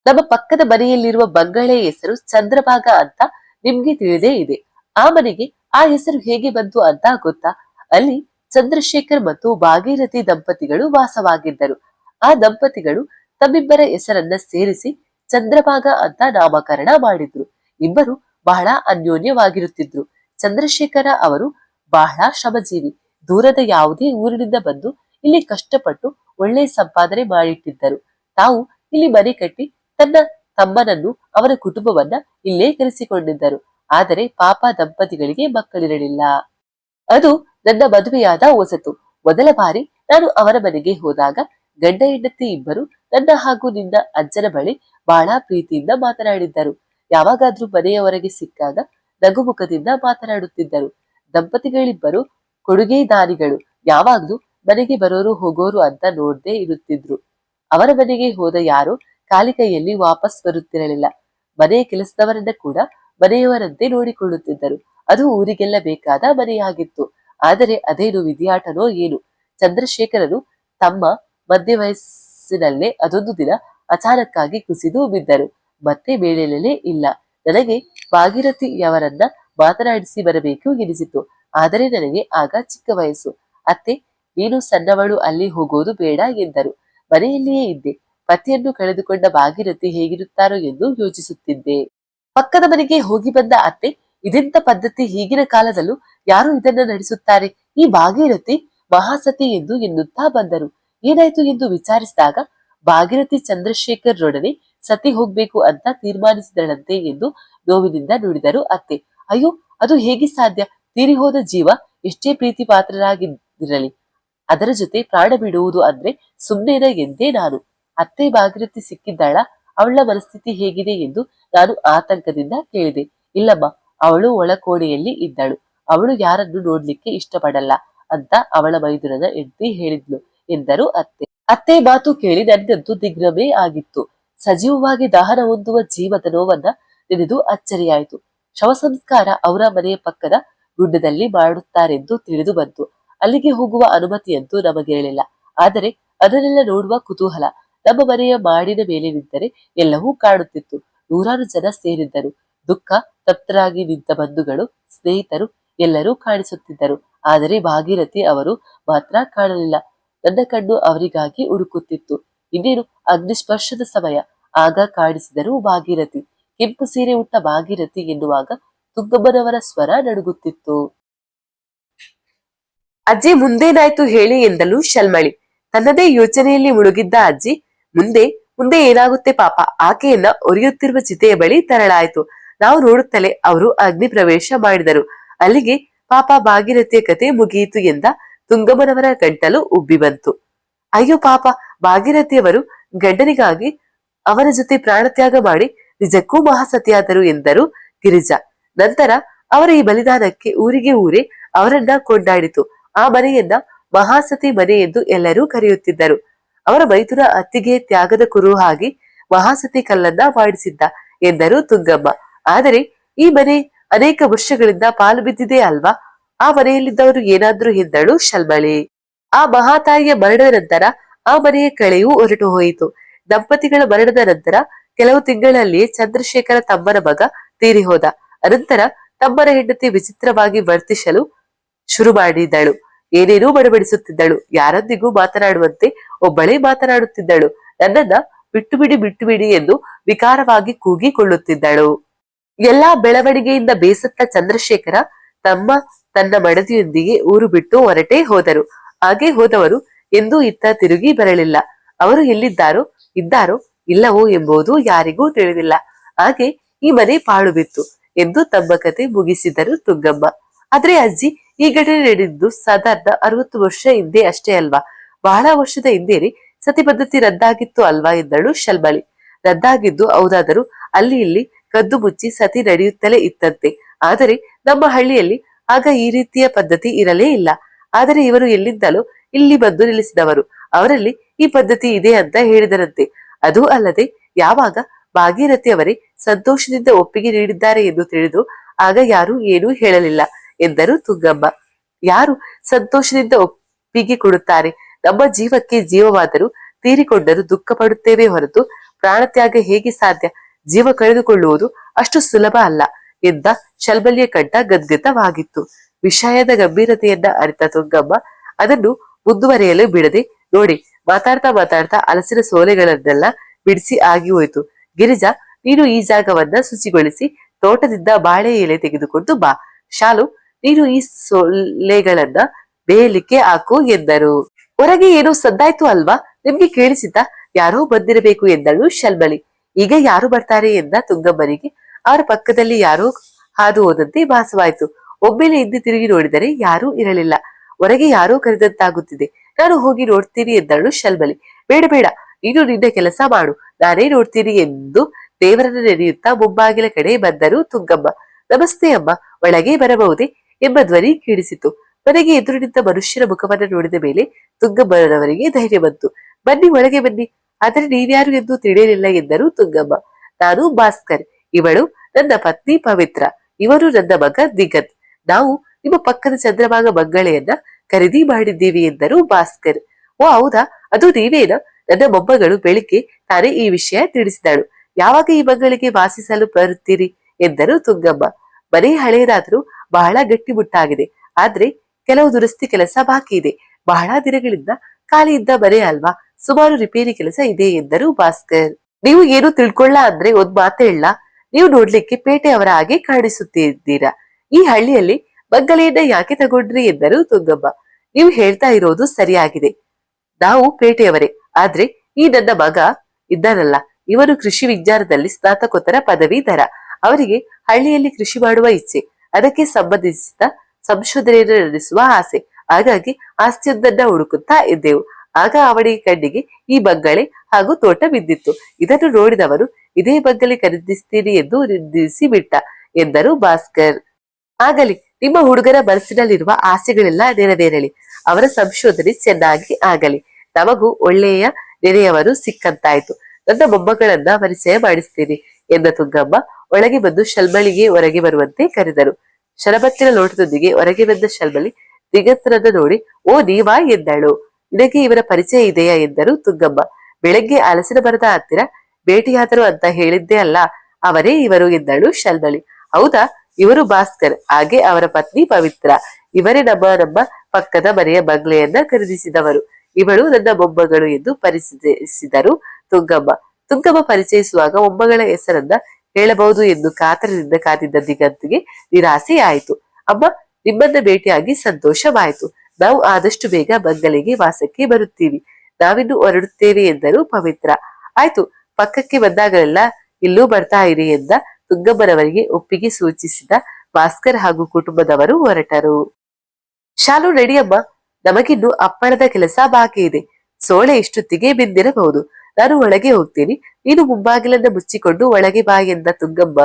ನಮ್ಮ ಪಕ್ಕದ ಮನೆಯಲ್ಲಿರುವ ಬಂಗಳೆ ಹೆಸರು ಚಂದ್ರಭಾಗ ಅಂತ ನಿಮ್ಗೆ ತಿಳಿದೇ ಇದೆ. ಆ ಮನೆಗೆ ಆ ಹೆಸರು ಹೇಗೆ ಬಂತು ಅಂತ ಗೊತ್ತಾ? ಅಲ್ಲಿ ಚಂದ್ರಶೇಖರ್ ಮತ್ತು ಭಾಗೀರಥಿ ದಂಪತಿಗಳು ವಾಸವಾಗಿದ್ದರು. ಆ ದಂಪತಿಗಳು ತಮ್ಮಿಬ್ಬರ ಹೆಸರನ್ನ ಸೇರಿಸಿ ಚಂದ್ರಭಾಗ ಅಂತ ನಾಮಕರಣ ಮಾಡಿದ್ರು. ಇಬ್ಬರು ಬಹಳ ಅನ್ಯೋನ್ಯವಾಗಿರುತ್ತಿದ್ರು. ಚಂದ್ರಶೇಖರ ಅವರು ಬಹಳ ಶ್ರಮಜೀವಿ. ದೂರದ ಯಾವುದೇ ಊರಿನಿಂದ ಬಂದು ಇಲ್ಲಿ ಕಷ್ಟಪಟ್ಟು ಒಳ್ಳೆ ಸಂಪಾದನೆ ಮಾಡಿಟ್ಟಿದ್ದರು. ತಾವು ಇಲ್ಲಿ ಮನೆ ಕಟ್ಟಿ ತನ್ನ ತಮ್ಮನನ್ನು ಅವರ ಕುಟುಂಬವನ್ನ ಇಲ್ಲೇ ಕರೆಸಿಕೊಂಡಿದ್ದರು. ಆದರೆ ಪಾಪ ದಂಪತಿಗಳಿಗೆ ಮಕ್ಕಳಿರಲಿಲ್ಲ. ಅದು ನನ್ನ ಮದುವೆಯಾದ ಹೊಸತು. ಮೊದಲ ಬಾರಿ ನಾನು ಅವರ ಮನೆಗೆ ಹೋದಾಗ ಗಂಡ ಹೆಂಡತಿ ಇಬ್ಬರು ನನ್ನ ಹಾಗೂ ನಿನ್ನ ಅಜ್ಜನ ಬಳಿ ಬಹಳ ಪ್ರೀತಿಯಿಂದ ಮಾತನಾಡಿದ್ದರು. ಯಾವಾಗಾದ್ರೂ ಮನೆಯವರೆಗೆ ಸಿಕ್ಕಾಗ ನಗುಮುಖದಿಂದ ಮಾತನಾಡುತ್ತಿದ್ದರು. ದಂಪತಿಗಳಿಬ್ಬರು ಕೊಡುಗೆ ದಾನಿಗಳು ಯಾವಾಗ್ಲೂ ಮನೆಗೆ ಬರೋರು ಹೋಗೋರು ಅಂತ ನೋಡದೆ ಇರುತ್ತಿದ್ರು. ಅವರ ಮನೆಗೆ ಹೋದ ಯಾರು ಕಾಲಿಕೈಯಲ್ಲಿ ವಾಪಸ್ ಬರುತ್ತಿರಲಿಲ್ಲ. ಮನೆಯ ಕೆಲಸದವರನ್ನ ಕೂಡ ಮನೆಯವರಂತೆ ನೋಡಿಕೊಳ್ಳುತ್ತಿದ್ದರು. ಅದು ಊರಿಗೆಲ್ಲ ಬೇಕಾದ ಮನೆಯಾಗಿತ್ತು. ಆದರೆ ಅದೇನು ವಿಧಿಯಾಟನೋ ಏನು. ಚಂದ್ರಶೇಖರನು ತಮ್ಮ ಮಧ್ಯ ವಯಸ್ಸಿನಲ್ಲೇ ಅದೊಂದು ದಿನ ಅಚಾನಕ್ಕಾಗಿ ಕುಸಿದು ಬಿದ್ದರು. ಮತ್ತೆ ಮೇಲೇಳಲೇ ಇಲ್ಲ. ನನಗೆ ಭಾಗೀರಥಿಯವರನ್ನ ಮಾತನಾಡಿಸಿ ಬರಬೇಕು ಎನಿಸಿತು. ಆದರೆ ನನಗೆ ಆಗ ಚಿಕ್ಕ ವಯಸ್ಸು. ಅತ್ತೆ, ನೀನು ಸಣ್ಣವಳು, ಅಲ್ಲಿ ಹೋಗೋದು ಬೇಡ ಎಂದರು. ಮನೆಯಲ್ಲಿಯೇ ಇದ್ದೆ. ಪತಿಯನ್ನು ಕಳೆದುಕೊಂಡ ಭಾಗೀರಥಿ ಹೇಗಿರುತ್ತಾರೋ ಎಂದು ಯೋಚಿಸುತ್ತಿದ್ದೆ. ಪಕ್ಕದ ಮನೆಗೆ ಹೋಗಿ ಬಂದ ಅತ್ತೆ, ಇದೆಂತ ಪದ್ಧತಿ ಈಗಿನ ಕಾಲದಲ್ಲೂ ಯಾರು ಇದನ್ನ ನಡೆಸುತ್ತಾರೆ? ಈ ಭಾಗೀರಥಿ ಮಹಾಸತಿ ಎಂದು ಎನ್ನುತ್ತಾ ಬಂದರು. ಏನಾಯ್ತು ಎಂದು ವಿಚಾರಿಸಿದಾಗ ಭಾಗೀರಥಿ ಚಂದ್ರಶೇಖರ್ರೊಡನೆ ಸತಿ ಹೋಗ್ಬೇಕು ಅಂತ ತೀರ್ಮಾನಿಸಿದಳಂತೆ ಎಂದು ನೋವಿನಿಂದ ನುಡಿದರು ಅತ್ತೆ. ಅಯ್ಯೋ, ಅದು ಹೇಗೆ ಸಾಧ್ಯ? ತೀರಿ ಹೋದ ಜೀವ ಎಷ್ಟೇ ಪ್ರೀತಿ ಪಾತ್ರರಾಗಿರಲಿ ಅದರ ಜೊತೆ ಪ್ರಾಣ ಬಿಡುವುದು ಅಂದ್ರೆ ಸುಮ್ಮನೆನ ಎಂದೇ ನಾನು. ಅತ್ತೆ ಭಾಗೀರಥಿ ಸಿಕ್ಕಿದ್ದಾಳ, ಅವಳ ಮನಸ್ಥಿತಿ ಹೇಗಿದೆ ಎಂದು ನಾನು ಆತಂಕದಿಂದ ಕೇಳಿದೆ. ಇಲ್ಲಮ್ಮ, ಅವಳು ಒಳಕೋಣೆಯಲ್ಲಿ ಇದ್ದಳು. ಅವಳು ಯಾರನ್ನು ನೋಡ್ಲಿಕ್ಕೆ ಇಷ್ಟಪಡಲ್ಲ ಅಂತ ಅವಳ ಮೈದುರದ ಹೆಂಡತಿ ಹೇಳಿದ್ಲು. ಎಂದರು ಅತ್ತೆ. ಅತ್ತೆ ಮಾತು ಕೇಳಿ ನನಗಂತೂ ದಿಗ್ಭ್ರಮೆ ಆಗಿತ್ತು. ಸಜೀವವಾಗಿ ದಹನ ಹೊಂದುವ ಜೀವದ ನೋವನ್ನ ನೆನೆದು ಅಚ್ಚರಿಯಾಯಿತು. ಶವ ಸಂಸ್ಕಾರ ಅವರ ಮನೆಯ ಪಕ್ಕದ ಗುಡ್ಡದಲ್ಲಿ ಮಾಡುತ್ತಾರೆಂದು ತಿಳಿದು ಬಂತು. ಅಲ್ಲಿಗೆ ಹೋಗುವ ಅನುಮತಿಯಂತೂ ನಮಗಿರಲಿಲ್ಲ. ಆದರೆ ಅದನ್ನೆಲ್ಲ ನೋಡುವ ಕುತೂಹಲ. ನಮ್ಮ ಮನೆಯ ಮಾಡಿನ ಮೇಲೆ ನಿಂತರೆ ಎಲ್ಲವೂ ಕಾಣುತ್ತಿತ್ತು. ನೂರಾರು ಜನ ಸೇರಿದ್ದರು. ದುಃಖ, ತಪ್ತರಾಗಿ ನಿಂತ ಬಂಧುಗಳು, ಸ್ನೇಹಿತರು ಎಲ್ಲರೂ ಕಾಣಿಸುತ್ತಿದ್ದರು. ಆದರೆ ಭಾಗೀರಥಿ ಅವರು ಮಾತ್ರ ಕಾಣಲಿಲ್ಲ. ನನ್ನ ಕಣ್ಣು ಅವರಿಗಾಗಿ ಹುಡುಕುತ್ತಿತ್ತು. ಇನ್ನೇನು? ಅಗ್ನಿಸ್ಪರ್ಶದ ಸಮಯ. ಆಗ ಕಾಣಿಸಿದರು ಭಾಗೀರಥಿ. ಕೆಂಪು ಸೀರೆ ಉಟ್ಟ ಭಾಗೀರಥಿ ಎನ್ನುವಾಗ ತುಂಗಮ್ಮನವರ ಸ್ವರ ನಡುಗುತ್ತಿತ್ತು. ಅಜ್ಜಿ, ಮುಂದೇನಾಯ್ತು ಹೇಳಿ ಎಂದಲು ಶಲ್ಮಳಿ. ತನ್ನದೇ ಯೋಚನೆಯಲ್ಲಿ ಮುಳುಗಿದ್ದ ಅಜ್ಜಿ, ಮುಂದೆ ಮುಂದೆ ಏನಾಗುತ್ತೆ ಪಾಪ? ಆಕೆಯನ್ನ ಒರಿಯುತ್ತಿರುವ ಚಿತೆಯ ಬಳಿ ತರಳಾಯಿತು. ನಾವು ನೋಡುತ್ತಲೇ ಅವರು ಅಗ್ನಿ ಪ್ರವೇಶ ಮಾಡಿದರು. ಅಲ್ಲಿಗೆ, ಪಾಪ ಭಾಗೀರಥಿಯ ಕತೆ ಮುಗಿಯಿತು ಎಂದ ತುಂಗಮ್ಮನವರ ಗಂಟಲು ಉಬ್ಬಿ ಬಂತು. ಅಯ್ಯೋ ಪಾಪ, ಭಾಗೀರಥಿಯವರು ಗಂಡನಿಗಾಗಿ ಅವನ ಜೊತೆ ಪ್ರಾಣತ್ಯಾಗ ಮಾಡಿ ನಿಜಕ್ಕೂ ಮಹಾಸತಿಯಾದರು ಎಂದರು ಗಿರಿಜಾ. ನಂತರ ಅವರ ಈ ಬಲಿದಾನಕ್ಕೆ ಊರಿಗೆ ಊರೇ ಅವರನ್ನ ಕೊಂಡಾಡಿತು. ಆ ಮನೆಯನ್ನ ಮಹಾಸತಿ ಮನೆ ಎಂದು ಎಲ್ಲರೂ ಕರೆಯುತ್ತಿದ್ದರು. ಅವರ ಮೈದುನ ಅತ್ತಿಗೆ ತ್ಯಾಗದ ಕುರುಹಾಗಿ ಮಹಾಸತಿ ಕಲ್ಲನ್ನ ಮಾಡಿಸಿದ್ದ ಎಂದರು ತುಂಗಮ್ಮ. ಆದರೆ ಈ ಮನೆ ಅನೇಕ ವರ್ಷಗಳಿಂದ ಪಾಲು ಬಿದ್ದಿದೆ ಅಲ್ವಾ? ಆ ಮನೆಯಲ್ಲಿದ್ದವರು ಏನಾದ್ರೂ ಹಿಂದಳು ಶಲ್ಮಳೆ. ಆ ಮಹಾತಾಯಿಯ ಮರಣದ ನಂತರ ಆ ಮನೆಯ ಕಳೆಯು ಹೊರಟು ಹೋಯಿತು. ದಂಪತಿಗಳ ಮರಣದ ನಂತರ ಕೆಲವು ತಿಂಗಳಲ್ಲಿ ಚಂದ್ರಶೇಖರ ತಮ್ಮನ ಮಗ ತೀರಿ ಹೋದ ಅನಂತರ ತಮ್ಮನ ಹೆಂಡತಿ ವಿಚಿತ್ರವಾಗಿ ವರ್ತಿಸಲು ಶುರು ಮಾಡಿದ್ದಳು ಏನೇನೂ ಬಡಬಡಿಸುತ್ತಿದ್ದಳು ಯಾರೊಂದಿಗೂ ಮಾತನಾಡುವಂತೆ ಒಬ್ಬಳೇ ಮಾತನಾಡುತ್ತಿದ್ದಳು. ನನ್ನನ್ನ ಬಿಟ್ಟು ಬಿಡಿ ಬಿಟ್ಟು ಬಿಡಿ ಎಂದು ವಿಕಾರವಾಗಿ ಕೂಗಿಕೊಳ್ಳುತ್ತಿದ್ದಳು. ಎಲ್ಲಾ ಬೆಳವಣಿಗೆಯಿಂದ ಬೇಸತ್ತ ಚಂದ್ರಶೇಖರ ತಮ್ಮ ತನ್ನ ಮಡದಿಯೊಂದಿಗೆ ಊರು ಬಿಟ್ಟು ಹೊರಟೇ ಹೋದರು. ಹಾಗೆ ಹೋದವರು ಎಂದೂ ಇತ್ತ ತಿರುಗಿ ಬರಲಿಲ್ಲ. ಅವರು ಎಲ್ಲಿದ್ದಾರೋ, ಇದ್ದಾರೋ ಇಲ್ಲವೋ ಎಂಬುದು ಯಾರಿಗೂ ತಿಳಿದಿಲ್ಲ. ಹಾಗೆ ಈ ಮನೆ ಪಾಳು ಬಿತ್ತು ಎಂದು ತಮ್ಮ ಕತೆ ಮುಗಿಸಿದರು ತುಂಗಮ್ಮ. ಆದ್ರೆ ಅಜ್ಜಿ, ಈ ಘಟನೆ ನಡೆದಿದ್ದು ಸಾಧಾರಣ ಅರವತ್ತು ವರ್ಷ ಹಿಂದೆ ಅಷ್ಟೇ ಅಲ್ವಾ? ಬಹಳ ವರ್ಷದ ಹಿಂದೆನೆ ಸತಿ ಪದ್ಧತಿ ರದ್ದಾಗಿತ್ತು ಅಲ್ವಾ ಎಂದಳು ಶಲ್ಮಳಿ. ರದ್ದಾಗಿದ್ದು ಹೌದಾದರೂ ಅಲ್ಲಿ ಇಲ್ಲಿ ಕದ್ದು ಮುಚ್ಚಿ ಸತಿ ನಡೆಯುತ್ತಲೇ ಇತ್ತಂತೆ. ಆದರೆ ನಮ್ಮ ಹಳ್ಳಿಯಲ್ಲಿ ಆಗ ಈ ರೀತಿಯ ಪದ್ಧತಿ ಇರಲೇ ಇಲ್ಲ. ಆದರೆ ಇವರು ಎಲ್ಲಿದ್ದಲೂ ಇಲ್ಲಿ ಬಂದು ನಿಲ್ಲಿಸಿದವರು. ಅವರಲ್ಲಿ ಈ ಪದ್ಧತಿ ಇದೆ ಅಂತ ಹೇಳಿದರಂತೆ. ಅದು ಅಲ್ಲದೆ ಯಾವಾಗ ಭಾಗೀರಥಿ ಅವರೇ ಸಂತೋಷದಿಂದ ಒಪ್ಪಿಗೆ ನೀಡಿದ್ದಾರೆ ಎಂದು ತಿಳಿದು ಆಗ ಯಾರೂ ಏನೂ ಹೇಳಲಿಲ್ಲ ಎಂದರು ತುಂಗಮ್ಮ. ಯಾರು ಸಂತೋಷದಿಂದ ಒಪ್ಪಿಗೆ ಕೊಡುತ್ತಾರೆ? ನಮ್ಮ ಜೀವಕ್ಕೆ ಜೀವವಾದರೂ ತೀರಿಕೊಂಡರೂ ದುಃಖ ಪಡುತ್ತೇವೆ ಹೊರತು ಪ್ರಾಣತ್ಯಾಗ ಹೇಗೆ ಸಾಧ್ಯ? ಜೀವ ಕಳೆದುಕೊಳ್ಳುವುದು ಅಷ್ಟು ಸುಲಭ ಅಲ್ಲ. ಎಂದ ಶಲ್ಬಲ್ಯ ಕಂಠ ಗದ್ಗತವಾಗಿತ್ತು. ವಿಷಯದ ಗಂಭೀರತೆಯನ್ನ ಅರಿತ ತುಂಗಮ್ಮ ಅದನ್ನು ಮುಂದುವರಿಯಲು ಬಿಡದೆ, ನೋಡಿ, ಮಾತಾಡ್ತಾ ಮಾತಾಡ್ತಾ ಹಲಸಿನ ಸೋಲೆಗಳನ್ನೆಲ್ಲ ಬಿಡಿಸಿ ಆಗಿ ಹೋಯ್ತು. ಗಿರಿಜಾ, ನೀನು ಈ ಜಾಗವನ್ನ ಶುಚಿಗೊಳಿಸಿ ತೋಟದಿಂದ ಬಾಳೆ ಎಲೆ ತೆಗೆದುಕೊಂಡು ಬಾ. ಶಾಲು, ನೀನು ಈ ಸೊಳ್ಳೆಗಳನ್ನ ಬೇಯಲಿಕ್ಕೆ ಹಾಕು, ಎಂದರು. ಹೊರಗೆ ಏನೋ ಸದ್ದಾಯ್ತು ಅಲ್ವಾ? ನಿಮ್ಗೆ ಕೇಳಿಸಿದ್ದ? ಯಾರೋ ಬಂದಿರಬೇಕು ಎಂದಳು ಶಲ್ಮಳಿ ಈಗ ಯಾರು ಬರ್ತಾರೆ? ಎಂದ ತುಂಗಮ್ಮನಿಗೆ ಅವರ ಪಕ್ಕದಲ್ಲಿ ಯಾರೂ ಹಾದು ಹೋದಂತೆ ಭಾಸವಾಯಿತು. ಒಮ್ಮೆಲೆ ಹಿಂದೆ ತಿರುಗಿ ನೋಡಿದರೆ ಯಾರೂ ಇರಲಿಲ್ಲ. ಹೊರಗೆ ಯಾರೋ ಕರೆದಂತಾಗುತ್ತಿದೆ. ನಾನು ಹೋಗಿ ನೋಡ್ತೀನಿ ಎಂದಳು ಶಲ್ಬಲಿ. ಬೇಡ ಬೇಡ, ನೀನು ನಿನ್ನ ಕೆಲಸ ಮಾಡು. ನಾನೇ ನೋಡ್ತೀನಿ ಎಂದು ದೇವರನ್ನು ನೆನೆಯುತ್ತಾ ಮುಂಬಾಗಿಲ ಕಡೆ ಬಂದರು ತುಂಗಮ್ಮ. ನಮಸ್ತೆ ಅಮ್ಮ, ಒಳಗೆ ಬರಬಹುದೇ ಎಂಬ ಧ್ವನಿ ಕೇಳಿಸಿತು. ಮನೆಗೆ ಎದುರು ನಿಂತ ಮನುಷ್ಯರ ಮುಖವನ್ನು ನೋಡಿದ ಮೇಲೆ ತುಂಗಮ್ಮನವರಿಗೆ ಧೈರ್ಯ ಬಂತು. ಬನ್ನಿ, ಒಳಗೆ ಬನ್ನಿ. ಆದರೆ ನೀವ್ಯಾರು ಎಂದು ತಿಳಿಯಲಿಲ್ಲ ಎಂದರು ತುಂಗಮ್ಮ. ನಾನು ಭಾಸ್ಕರ್. ಇವಳು ನನ್ನ ಪತ್ನಿ ಪವಿತ್ರ, ಇವರು ನನ್ನ ಮಗ ದಿಗಂತ್. ನಾವು ನಿಮ್ಮ ಪಕ್ಕದ ಚಂದ್ರಭಾಗ ಮಂಗಳೆಯನ್ನ ಖರೀದಿ ಮಾಡಿದ್ದೀವಿ ಎಂದರು ಭಾಸ್ಕರ್. ಓ ಹೌದಾ? ಅದು ನೀವೇನ? ನನ್ನ ಮೊಮ್ಮಗಳು ಬೆಳಿಗ್ಗೆ ತಾನೇ ಈ ವಿಷಯ ತಿಳಿಸಿದಳು. ಯಾವಾಗ ಈ ಬಂಗಳಿಗೆ ವಾಸಿಸಲು ಬರುತ್ತೀರಿ? ಎಂದರು ತುಂಗಮ್ಮ. ಮನೆ ಹಳೆಯದಾದರೂ ಬಹಳ ಗಟ್ಟಿಮುಟ್ಟಾಗಿದೆ ಆದ್ರೆ ಕೆಲವು ದುರಸ್ತಿ ಕೆಲಸ ಬಾಕಿ ಇದೆ. ಬಹಳ ದಿನಗಳಿಂದ ಖಾಲಿ ಇದ್ದ ಮನೆ ಅಲ್ವಾ? ಸುಮಾರು ರಿಪೇರಿ ಕೆಲಸ ಇದೆ ಎಂದರು ಭಾಸ್ಕರ್. ನೀವು ಏನು ತಿಳ್ಕೊಳ್ಳ ಅಂದ್ರೆ ಒಂದ್ ಮಾತೇ ಹೇಳ ನೀವು ನೋಡ್ಲಿಕ್ಕೆ ಪೇಟೆಯವರ ಹಾಗೆ ಕಾಣಿಸುತ್ತಿದ್ದೀರಾ? ಈ ಹಳ್ಳಿಯಲ್ಲಿ ಬಂಗಲೆಯನ್ನ ಯಾಕೆ ತಗೊಂಡ್ರಿ ಎಂದರು ತುಂಗಮ್ಮ ನೀವು ಹೇಳ್ತಾ ಇರೋದು ಸರಿಯಾಗಿದೆ. ನಾವು ಪೇಟೆಯವರೇ. ಆದ್ರೆ ಈ ನನ್ನ ಮಗ ಇದ್ದಾನಲ್ಲ. ಇವನು ಕೃಷಿ ವಿಜ್ಞಾನದಲ್ಲಿ ಸ್ನಾತಕೋತ್ತರ ಪದವೀಧರ ಅವರಿಗೆ ಹಳ್ಳಿಯಲ್ಲಿ ಕೃಷಿ ಮಾಡುವ ಇಚ್ಛೆ. ಅದಕ್ಕೆ ಸಂಬಂಧಿಸಿದ ಸಂಶೋಧನೆಯನ್ನು ನಡೆಸುವ ಆಸೆ. ಹಾಗಾಗಿ ಆಸ್ತಿಯೊಂದನ್ನ ಹುಡುಕುತ್ತಾ ಇದ್ದೆವು. ಆಗ ಅವಳಿ ಕಣ್ಣಿಗೆ ಈ ಬಂಗಲೆ ಹಾಗೂ ತೋಟ ಬಿದ್ದಿತ್ತು. ಇದನ್ನು ನೋಡಿದವರು, ಇದೇ ಬಂಗಲೆ ಖರೀದಿಸ್ತೀನಿ ಎಂದು ನಿರ್ಧರಿಸಿ ಬಿಟ್ಟ ಎಂದರು ಭಾಸ್ಕರ್. ಆಗಲಿ, ನಿಮ್ಮ ಹುಡುಗರ ಮನಸ್ಸಿನಲ್ಲಿರುವ ಆಸೆಗಳೆಲ್ಲ ನೆರವೇರಲಿ. ಅವರ ಸಂಶೋಧನೆ ಚೆನ್ನಾಗಿ ಆಗಲಿ. ನಮಗೂ ಒಳ್ಳೆಯ ನೆರೆಯವರು ಸಿಕ್ಕಂತಾಯ್ತು. ನನ್ನ ಮೊಮ್ಮಗಳನ್ನ ಪರಿಚಯ ಮಾಡಿಸ್ತೀನಿ, ಎಂದ ತುಂಗಮ್ಮ ಒಳಗೆ ಬಂದು ಶಲ್ಮಳಿಗೆ ಹೊರಗೆ ಬರುವಂತೆ ಕರೆದರು. ಶರಬತ್ತಿನ ಲೋಟದೊಂದಿಗೆ ಹೊರಗೆ ಬಂದ ಶಲ್ಮಳಿ ದಿಗಂತರನ್ನ ನೋಡಿ ಓ ನೀವಾ, ಎಂದಳು. ನಿನಗೆ ಇವರ ಪರಿಚಯ ಇದೆಯಾ ಎಂದರು ತುಂಗಮ್ಮ ಬೆಳಗ್ಗೆ ಅಲಸಿನ ಮರದ ಹತ್ತಿರ ಭೇಟಿಯಾದರು ಅಂತ ಹೇಳಿದ್ದೆ ಅಲ್ಲ, ಅವರೇ ಇವರು ಎಂದಳು ಶಲ್ಮಳಿ ಹೌದಾ? ಇವರು ಭಾಸ್ಕರ್, ಹಾಗೆ ಅವರ ಪತ್ನಿ ಪವಿತ್ರ. ಇವರೇ ನಮ್ಮ ನಮ್ಮ ಪಕ್ಕದ ಮನೆಯ ಬಂಗ್ಲೆಯನ್ನ ಖರೀದಿಸಿದವರು. ಇವಳು ನನ್ನ ಮೊಮ್ಮಗಳು ಎಂದು ಪರಿಚಯಿಸಿದರು ತುಂಗಮ್ಮ ತುಂಗಮ್ಮ ಪರಿಚಯಿಸುವಾಗ ಮೊಮ್ಮಗಳ ಹೆಸರನ್ನ ಹೇಳಬಹುದು ಎಂದು ಕಾತರದಿಂದ ಕಾದಿದ್ದ ದಿಗಂತಿಗೆ ನಿರಾಸೆ ಆಯಿತು ಅಮ್ಮ, ನಿಮ್ಮನ್ನ ಭೇಟಿಯಾಗಿ ಸಂತೋಷವಾಯಿತು. ನಾವು ಆದಷ್ಟು ಬೇಗ ಬಂಗಲೆಗೆ ವಾಸಕ್ಕೆ ಬರುತ್ತೀವಿ. ನಾವಿನ್ನು ಹೊರಡುತ್ತೇವೆ ಎಂದರು ಪವಿತ್ರ. ಆಯ್ತು, ಪಕ್ಕಕ್ಕೆ ಬಂದಾಗಲೆಲ್ಲ ಇಲ್ಲೂ ಬರ್ತಾ ಇರಿ ಎಂದ ತುಂಗಮ್ಮನವರಿಗೆ ಒಪ್ಪಿಗೆ ಸೂಚಿಸಿದ ಭಾಸ್ಕರ್ ಹಾಗೂ ಕುಟುಂಬದವರು ಹೊರಟರು. ಶಾಲು ನಡಿಯಮ್ಮ, ನಮಗಿನ್ನು ಅಪ್ಪಣದ ಕೆಲಸ ಬಾಕಿ ಇದೆ. ಸೋಳೆ ಇಷ್ಟೊತ್ತಿಗೆ ಬಿದ್ದಿರಬಹುದು. ನಾನು ಒಳಗೆ ಹೋಗ್ತೀನಿ. ನೀನು ಮುಂಬಾಗಿಲನ್ನ ಮುಚ್ಚಿಕೊಂಡು ಒಳಗೆ ಬಾ ಎಂದ ತುಂಗಮ್ಮ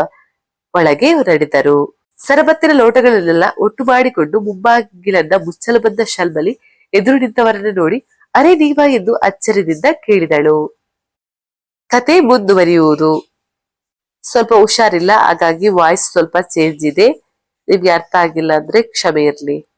ಒಳಗೆ ನಡೆದರು ಸರಬತ್ತಿನ ಲೋಟಗಳನ್ನೆಲ್ಲ ಒಟ್ಟು ಮಾಡಿಕೊಂಡು ಮುಂಬಾಗಿಲನ್ನ ಮುಚ್ಚಲು ಬಂದ ಶಲ್ಮಲಿ ಎದುರು ನಿಂತವರನ್ನ ನೋಡಿ, ಅರೆ ನೀವ ಎಂದು ಅಚ್ಚರಿದಿಂದ ಕೇಳಿದಳು. ಕತೆ ಮುಂದುವರಿಯುವುದು. ಸ್ವಲ್ಪ ಹುಷಾರಿಲ್ಲ, ಹಾಗಾಗಿ ವಾಯ್ಸ್ ಸ್ವಲ್ಪ ಚೇಂಜ್ ಇದೆ. ನಿಮ್ಗೆ ಅರ್ಥ ಆಗಿಲ್ಲ ಅಂದ್ರೆ ಕ್ಷಮೆ ಇರ್ಲಿ.